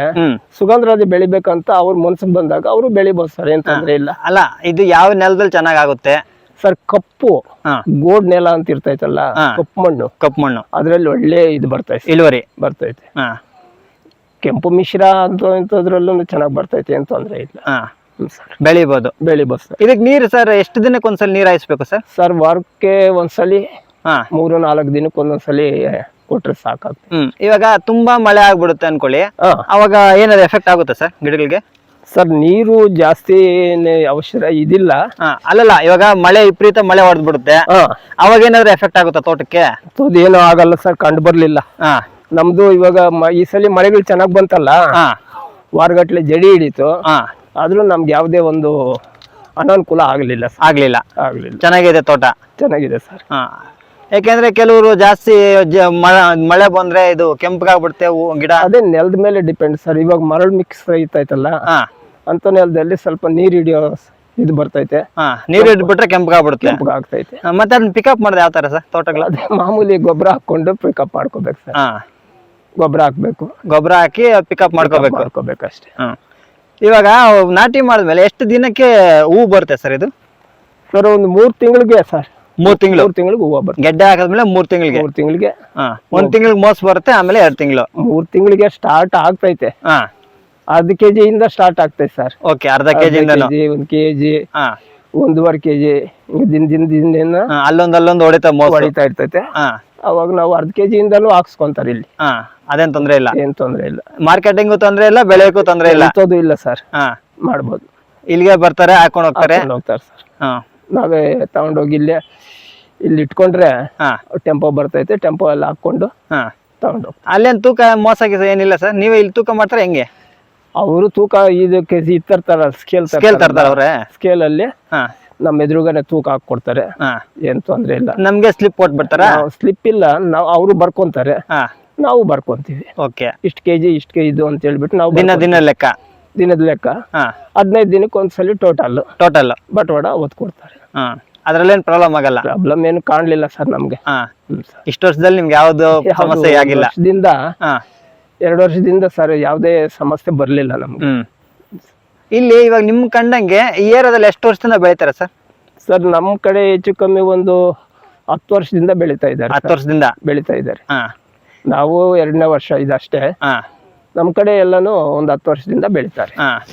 ಸುಗಂಧರಾಜ ಬೆಳಿಬೇಕಂತ ಅವ್ರ ಮನ್ಸಿಗೆ ಬಂದಾಗ ಅವರು ಬೆಳಿಬೋದು ಸರ್ ಏನ್ ತೊಂದ್ರೆ ಇಲ್ಲ. ಅಲ್ಲ ಇದು ಯಾವ ನೆಲದಲ್ಲಿ ಚೆನ್ನಾಗ್ ಆಗುತ್ತೆ ಸರ್ ಕಪ್ಪು ಗೋಡ್ ನೆಲ ಅಂತ ಇರ್ತೈತಲ್ಲ. ಕಪ್ಪು ಮಣ್ಣು. ಕಪ್ಪು ಮಣ್ಣು. ಅದ್ರಲ್ಲಿ ಒಳ್ಳೆ ಇದು ಬರ್ತೈತೆ. ಇಳುವರಿ. ಬರ್ತೈತೆ. ಹಾ. ಕೆಂಪು ಮಿಶ್ರ ಅಂತ ಇಂಥದ್ರಲ್ಲೂ ಚೆನ್ನಾಗಿ ಬರ್ತೈತೆ ಏನ್ ತೊಂದರೆ ಇಲ್ಲ. ಬೆಳಿಬೋದು. ಬೆಳಿಬೋದು ಸರ್. ಇದಕ್ ನೀರು ಸರ್ ಎಷ್ಟು ದಿನಕ್ಕೆ ಒಂದ್ಸಲ ನೀರು ಹಾಯಿಸ್ಬೇಕು ಸರ್? ಸರ್ ವಾರಕ್ಕೆ ಒಂದ್ಸಲಿ ಮೂರು ನಾಲ್ಕು ದಿನಕ್ಕೆ ಒಂದೊಂದ್ಸಲಿ ಕೊಟ್ರೆ ಸಾಕಾಗ್ತದೆ. ಹ್ಮ್. ಇವಾಗ ತುಂಬಾ ಮಳೆ ಆಗ್ಬಿಡುತ್ತೆ ಅನ್ಕೊಳ್ಳಿ. ಹಾ. ಅವಾಗ ಏನಾದ್ರು ಎಫೆಕ್ಟ್ ಆಗುತ್ತೆ ಸರ್ ಗಿಡಗಳಿಗೆ? ಸರ್ ನೀರು ಜಾಸ್ತಿ ಅವಶ್ಯರ ಅವಶ್ಯ ಇದಿಲ್ಲ. ಹಾ. ಅಲ್ಲಲ್ಲ ಇವಾಗ ಮಳೆ ವಿಪರೀತ ಮಳೆ ಹೊಡೆದ್ಬಿಡುತ್ತೆ. ಹಾ. ಅವಾಗ ಏನಾದ್ರು ಎಫೆಕ್ಟ್ ಆಗುತ್ತಾ ತೋಟಕ್ಕೆ? ಏನು ಆಗಲ್ಲ ಸರ್ ಕಂಡು ಬರ್ಲಿಲ್ಲ. ಹಾ. ನಮ್ದು ಇವಾಗ ಮ- ಈ ಸಲ ಮಳೆಗಳು ಚೆನ್ನಾಗ್ ಬಂತಲ್ಲ? ಹಾ. ವಾರಗಟ್ಲೆ ಜಡಿ ಹಿಡಿತು. ಹಾ. ಆದ್ರೂ ನಮ್ಗೆ ಯಾವುದೇ ಒಂದು ಅನಾನುಕೂಲ ಆಗಲಿಲ್ಲ ಸರ್. ಆಗ್ಲಿಲ್ಲ. ಆಗಲಿಲ್ಲ. ಚೆನ್ನಾಗಿದೆ ತೋಟ. ಚೆನ್ನಾಗಿದೆ ಸರ್. ಹಾ. ಯಾಕೆಂದ್ರೆ ಕೆಲವರು ಜಾಸ್ತಿ ಜ- ಮಳೆ ಮಳೆ ಬಂದ್ರೆ ಇದು ಕೆಂಪಗಾಗ್ಬಿಡುತ್ತೆ ಹೂ ಗಿಡ. ಅದೇ ನೆಲದ ಮೇಲೆ ಡಿಪೆಂಡ್ ಸರ್ ಇವಾಗ ಮರಳು ಮಿಕ್ಸ್ ಐತೈತಲ್ಲ ಹಾ. ಅಂತ ನೆಲದಲ್ಲಿ ಸ್ವಲ್ಪ ನೀರು ಹಿಡಿಯೋ ಸ್- ಇದು ಬರ್ತೈತೆ. ಹಾ ನೀರು ಇಟ್ಬಿಟ್ರೆ ಕೆಂಪಾಗ್ಬಿಡುತ್ತೆ ಕೆಂಪಗೆ ಆಗ್ತೈತೆ ಮತ್ತೆ ಅದನ್ನ ಪಿಕಪ್ ಮಾಡಿದ್ರೆ ಯಾವ ತರ ಸರ್ ತೋಟಗಳು? ಅದೇ ಮಾಮೂಲಿ ಗೊಬ್ಬರ ಹಾಕೊಂಡು ಪಿಕಪ್ ಮಾಡ್ಕೋಬೇಕು ಸರ್ ಹಾ. ಗೊಬ್ಬರ ಹಾಕ್ಬೇಕು. ಗೊಬ್ಬರ ಹಾಕಿ ಪಿಕಪ್ ಮಾಡ್ಕೋಬೇಕು. ಮಾಡ್ಕೋಬೇಕು ಅಷ್ಟೇ. ಹಾ. ಇವಾಗ ನಾಟಿ ಮಾಡಿದ್ಮೇಲೆ ಎಷ್ಟು ದಿನಕ್ಕೆ ಹೂ ಬರುತ್ತೆ ಸರ್ ಇದು? ಸರ್ ಒಂದು ಮೂರು ತಿಂಗಳಿಗೆ ಸರ್ ಮೂರ್ ತಿಂಗಳು. ಮೂರ್ ತಿಂಗಳಿಗೆ ಹೂವು ಬರುತ್ತೆ ಗೆಡ್ಡೆ ಹಾಕಿದ್ಮೇಲೆ ಮೂರ್ ತಿಂಗಳಿಗೆ. ಮೂರ್ ತಿಂಗಳಿಗೆ ಹಾ ಒಂದ್ ತಿಂಗಳಿಗೆ ಮೋಸ ಬರುತ್ತೆ ಆಮೇಲೆ ಎರಡ್ ತಿಂಗಳು. ಮೂರ್ ತಿಂಗಳಿಗೆ ಸ್ಟಾರ್ಟ್ ಆಗ್ತೈತೆ. ಹಾ. ಅರ್ಧ ಇಂದ ಸ್ಟಾರ್ಟ್ ಆಗ್ತೈತೆ ಸರ್ ಓಕೆ ಅರ್ಧ ಕೆಜಿ ಇಂದ ಒಂದ್ ಕೆಜಿ ಹಾ. ಒಂದೂವರೆ ಕೆಜಿ ದಿನ ದಿನ ದಿನ ಅಲ್ಲೊಂದ್ ಅಲ್ಲೊಂದ್ ಹೊಡಿತಾ ಮೋಸ. ಹೊಡಿತಾ ಇರ್ತೈತೆ. ಹಾ. ಅವಾಗ ನಾವು ಅರ್ಧ ಕೆಜಿಯಿಂದನೂ ಹಾಕ್ಸ್ಕೊಂತಾರೆ ಇಲ್ಲಿ. ಹಾ ಅದೇನ್ ತೊಂದ್ರೆ ಇಲ್ಲ. ಏನ್ ತೊಂದ್ರೆ ಇಲ್ಲ. ಮಾರ್ಕೆಟಿಂಗ್ ತೊಂದ್ರೆ ಇಲ್ಲ ಬೆಳೆಗೂ ತೊಂದ್ರೆ ಇಲ್ಲ. ಅಂತದ್ದು ಇಲ್ಲ ಸರ್ ಹಾ. ಮಾಡ್ಬೋದು. ಇಲ್ಲಿಗೆ ಬರ್ತಾರೆ ಹಾಕೊಂಡ್ ಹೋಗ್ತಾರೆ. ಹೋಗ್ತಾರೆ ಸರ್ ಹಾ. ನಾವೇ ತಗೊಂಡೋಗಿ ಇಲ್ಲೇ ಇಲ್ಲಿ ಇಟ್ಕೊಂಡ್ರೆ ಟೆಂಪೋ ಬರ್ತೈತೆ ಟೆಂಪೋ ಎಲ್ಲ ಹಾಕೊಂಡು ಹಾ. ತಗೊಂಡು ಅಲ್ಲೇನು ತೂಕ ಮೋಸ ಗೀಸ ಏನಿಲ್ಲ ಸರ್? ನೀವೇ ಇಲ್ಲಿ ತೂಕ ಮಾಡ್ತಾರೆ ಹೆಂಗೆ? ಅವರು ತೂಕ ಇದು ಕೆಜಿ ಇದು ತರ್ತಾರ ಸ್ಕೇಲ್ ಸ್ಕೇಲ್ ತರ್ತಾರ ಅವ್ರೆ? ಸ್ಕೇಲ್ ಅಲ್ಲಿ ಹಾ. ನಮ್ಮ ಎದುರುಗಡೆ ತೂಕ ಹಾಕೊಡ್ತಾರೆ ಹಾ. ಏನ್ ತೊಂದ್ರೆ ಇಲ್ಲ. ನಮ್ಗೆ ಸ್ಲಿಪ್ ಕೊಟ್ಬಿಡ್ತಾರ? ಸ್ಲಿಪ್ ಇಲ್ಲ ನಾವು ಅವರು ಬರ್ಕೊಂತಾರೆ. ಹಾ. ನಾವು ಬರ್ಕೊಂತೀವಿ. ಓಕೆ. ಇಷ್ಟು ಕೆಜಿ ಇಷ್ಟು ಕೆ ಇದು ಅಂತ ಹೇಳ್ಬಿಟ್ಟು ನಾವು ದಿನ ದಿನ ಲೆಕ್ಕ? ದಿನದ ಲೆಕ್ಕ. ಹಾ. ಹದಿನೈದು ದಿನಕ್ಕೆ ಒಂದ್ಸಲಿ ಟೋಟಲ್ ಟೋಟಲ್ ಬಟ್ವಾಡ ಒತ್ತು ಕೊಡ್ತಾರೆ ಹಾ. ಅದ್ರಲ್ಲೇನ್ ಪ್ರಾಬ್ಲಮ್ ಆಗಲ್ಲ. ಪ್ರಾಬ್ಲಮ್ ಏನು ಕಾಣಲಿಲ್ಲ ಸರ್ ನಮ್ಗೆ. ಹಾ. ಇಷ್ಟು ವರ್ಷದಲ್ಲಿ ನಿಮ್ಗೆ ಯಾವ್ದು ಸಮಸ್ಯೆ ಆಗಿಲ್ಲ. ವರ್ಷದಿಂದ ಹಾ. ಎರಡು ವರ್ಷದಿಂದ ಸರ್ ಯಾವುದೇ ಸಮಸ್ಯೆ ಬರಲಿಲ್ಲ ನಮ್ಗೆ. ಹ್ಮ್. ಇಲ್ಲಿ ಇವಾಗ ನಿಮ್ ಕಂಡಂಗೆ ಈ ಏರಿಯಾದಲ್ಲಿ ಎಷ್ಟು ವರ್ಷದಿಂದ ಬೆಳಿತಾರೆ ಸರ್? ಸರ್ ನಮ್ಮ ಕಡೆ ಹೆಚ್ಚು ಕಮ್ಮಿ ಒಂದು ಹತ್ತು ವರ್ಷದಿಂದ ಬೆಳೀತಾ ಇದ್ದಾರೆ ಹತ್ತು ವರ್ಷದಿಂದ? ಬೆಳೀತಾ ಇದ್ದಾರೆ. ಹಾ. ನಾವು ಎರಡನೇ ವರ್ಷ ಇದಷ್ಟೇ. ಹಾ. ನಮ್ಮ ಕಡೆ ಎಲ್ಲಾನು ಒಂದು ಹತ್ತು ವರ್ಷದಿಂದ ಬೆಳೀತಾರೆ. ಹಾ.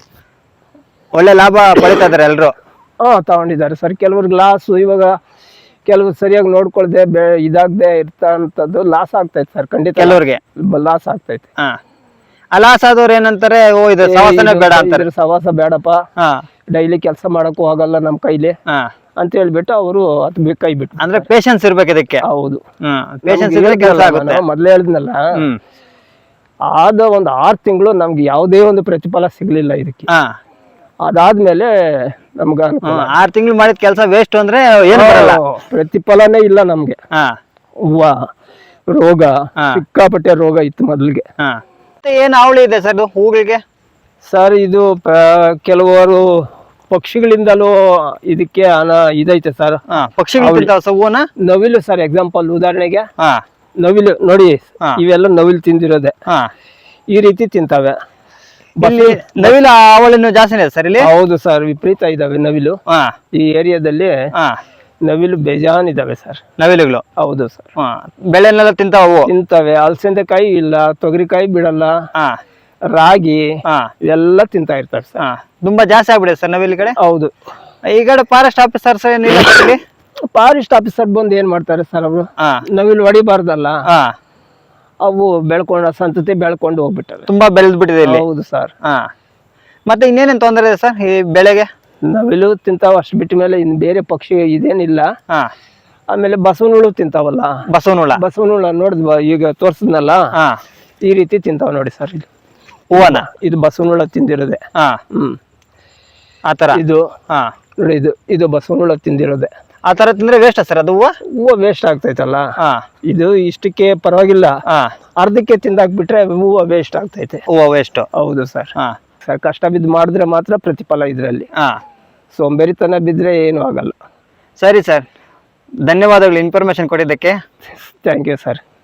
ಒಳ್ಳೆ ಲಾಭ ಪಡಿತಾ ಇದಾರೆ ಎಲ್ರು. ಹಾ ತಗೊಂಡಿದ್ದಾರೆ. ಸರ್ ಕೆಲವ್ರು ಲಾಸು ಇವಾಗ ಕೆಲವು ಸರಿಯಾಗಿ ನೋಡ್ಕೊಳ್ದೆ ಬೆ ಇದಾಗದೆ ಇರ್ತಂಥದ್ದು ಲಾಸ್ ಆಗ್ತೈತೆ ಸರ್. ಖಂಡಿತ ಕೆಲವ್ರಿಗೆ? ಲಾಸ್ ಆಗ್ತೈತೆ. ಹಾ. ಲಾಸ್ ಆದವ್ರು ಏನಂತಾರೆ ಓ ಇದು ಸವಾಸನೆ ಬೇಡ ಅಂತಾರೆ. ಇದ್ರ ಸವಾಸ ಬೇಡಪ್ಪ. ಹಾ. ಡೈಲಿ ಕೆಲಸ ಮಾಡಕ್ಕೂ ಆಗಲ್ಲ ನಮ್ಮ ಕೈಲಿ. ಹಾ. ಅಂತ ಹೇಳ್ಬಿಟ್ಟು ಅವರು ಅದು ಬಿ- ಕೈ ಬಿಟ್ಟು ಅಂದ್ರೆ ಪೇಷನ್ಸ್ ಇರ್ಬೇಕು ಇದಕ್ಕೆ. ಹೌದು. ಹ್ಮ್ ಪೇಶನ್ಸ್ ಇದ್ರೆ ಕೆಲಸ ಆಗುತ್ತೆ. ಮೊದಲೇ ಹೇಳಿದ್ನಲ್ಲ. ಹ್ಮ್. ಆದ ಒಂದು ಆರು ತಿಂಗಳು ನಮ್ಗೆ ಯಾವುದೇ ಒಂದು ಪ್ರತಿಫಲ ಸಿಗ್ಲಿಲ್ಲ ಇದಕ್ಕೆ. ಹಾ. ಅದಾದ್ಮೇಲೆ ನಮ್ಗೆ. ಆರ್ ತಿಂಗಳು ಮಾಡಿದ ಕೆಲಸ ವೇಸ್ಟ್ ಅಂದ್ರೆ ಏನು ಬರಲ್ಲ. ಪ್ರತಿಫಲನೇ ಇಲ್ಲ ನಮ್ಗೆ. ಹೂವ ರೋಗ. ಸಿಕ್ಕಾಪಟ್ಟೆ ರೋಗ ಇತ್ತು ಮೊದಲಿಗೆ. ಏನ್ ಅವಳಿ ಇದೆ ಸರ್ ಹೂಗಳಿಗೆ? ಸರ್ ಇದು ಕೆಲವರು ಪಕ್ಷಿಗಳಿಂದಲೂ ಇದಕ್ಕೆ ಇದೈತೆ ಸರ್. ಹೂವನ? ನವಿಲು ಸರ್ ಎಕ್ಸಾಂಪಲ್ ಉದಾಹರಣೆಗೆ. ನವಿಲು ನೋಡಿ ಇವೆಲ್ಲ ನವಿಲು ತಿಂದಿರೋದೆ. ಈ ರೀತಿ ತಿಂತಾವೆ. ಇಲ್ಲಿ ನವಿಲ ಅವಳಿನೂ ಜಾಸ್ತಿನೇ ಇದೆ ಸರ್ ಇಲ್ಲಿ? ಹೌದು ಸರ್ ವಿಪರೀತ ಇದಾವೆ ನವಿಲು. ಈ ಏರಿಯಾದಲ್ಲಿ ನವಿಲು ಬೇಜಾನ್ ಇದಾವೆ ಸರ್. ನವಿಲುಗಳು? ಹೌದು ಸರ್. ಬೆಳೆನೆಲ್ಲ ತಿಂತಾವು ತಿಂತವೆ ಅಲಸಂದೆಕಾಯಿ ಇಲ್ಲ ತೊಗರಿಕಾಯಿ ಬಿಡಲ್ಲ ರಾಗಿ ಎಲ್ಲ ತಿಂತಾ ಇರ್ತಾರೆ ಸರ್. ತುಂಬಾ ಜಾಸ್ತಿ ಆಗ್ಬಿಡುತ್ತೆ ಸರ್ ನವಿಲು ಕಡೆ? ಹೌದು. ಈ ಕಡೆ ಫಾರೆಸ್ಟ್ ಏನಿಲ್ಲ ಸರ್ ಏನಿಲ್ಲ ಫಾರೆಸ್ಟ್ ಆಫೀಸರ್ ಬಂದು ಏನ್ ಮಾಡ್ತಾರೆ ಸರ್ ಅವರು? ನವಿಲು ಹೊಡಿಬಾರ್ದಲ್ಲ? ಅವು ಬೆಳ್ಕೊಂಡ ಸಂತತಿ ಬೆಳ್ಕೊಂಡು ಹೋಗ್ಬಿಟ್ಟವೆ. ತುಂಬಾ ಬೆಳೆದ್ ಬಿಟ್ಟಿದೆ ಇಲ್ಲಿ. ಹೌದು ಸರ್. ಹಾ. ಮತ್ತೆ ಇನ್ನೇನೇನು ತೊಂದರೆ ಇದೆ ಸರ್ ಈ ಬೆಳೆಗೆ? ನವಿಲು ತಿಂತಾವ ಅಷ್ಟು ಬಿಟ್ಟ ಮೇಲೆ ಇನ್ ಬೇರೆ ಪಕ್ಷಿ ಇದೇನಿಲ್ಲ. ಹಾ. ಆಮೇಲೆ ಬಸವನುಳು ತಿಂತಾವಲ್ಲ. ಬಸವನುಳ. ಬಸವನುಳ ನೋಡಿದ್ವ ಈಗ ತೋರ್ಸಿದ್ನಲ್ಲ? ಹಾ. ಈ ರೀತಿ ತಿಂತಾವ ನೋಡಿ ಸರ್ ಇದು ಹೂವನ? ಇದು ಬಸವನುಳ ತಿಂದಿರೋದೆ. ಹಾ. ಹ್ಮ್. ಆತರ ಇದು ಹಾ. ನೋಡಿ ಇದು ಇದು ಬಸವನುಳ ತಿಂದಿರೋದೆ. ಆ ತರ ತಿಂದ್ರೆ ವೇಸ್ಟ್ ಸರ್ ಅದು ಹೂವು? ಹೂವು ವೇಸ್ಟ್ ಆಗ್ತೈತಲ್ಲ. ಹಾ. ಇದು ಇಷ್ಟಕ್ಕೆ ಪರವಾಗಿಲ್ಲ. ಹಾ. ಅರ್ಧಕ್ಕೆ ತಿಂದಾಕ್ಬಿಟ್ರೆ ಹೂವು ವೇಸ್ಟ್ ಆಗ್ತೈತೆ. ಹೂವು ವೇಸ್ಟ್ ಹೌದು ಸರ್ ಹಾ. ಸರ್ ಕಷ್ಟ ಬಿದ್ದು ಮಾಡಿದ್ರೆ ಮಾತ್ರ ಪ್ರತಿಫಲ ಇದರಲ್ಲಿ. ಹಾ. ಸೋಂಬೇರಿತನ ಬಿದ್ದರೆ ಏನು ಆಗಲ್ಲ. ಸರಿ ಸರ್ ಧನ್ಯವಾದಗಳು ಇನ್ಫಾರ್ಮೇಶನ್ ಕೊಟ್ಟಿದ್ದಕ್ಕೆ. Thank you sir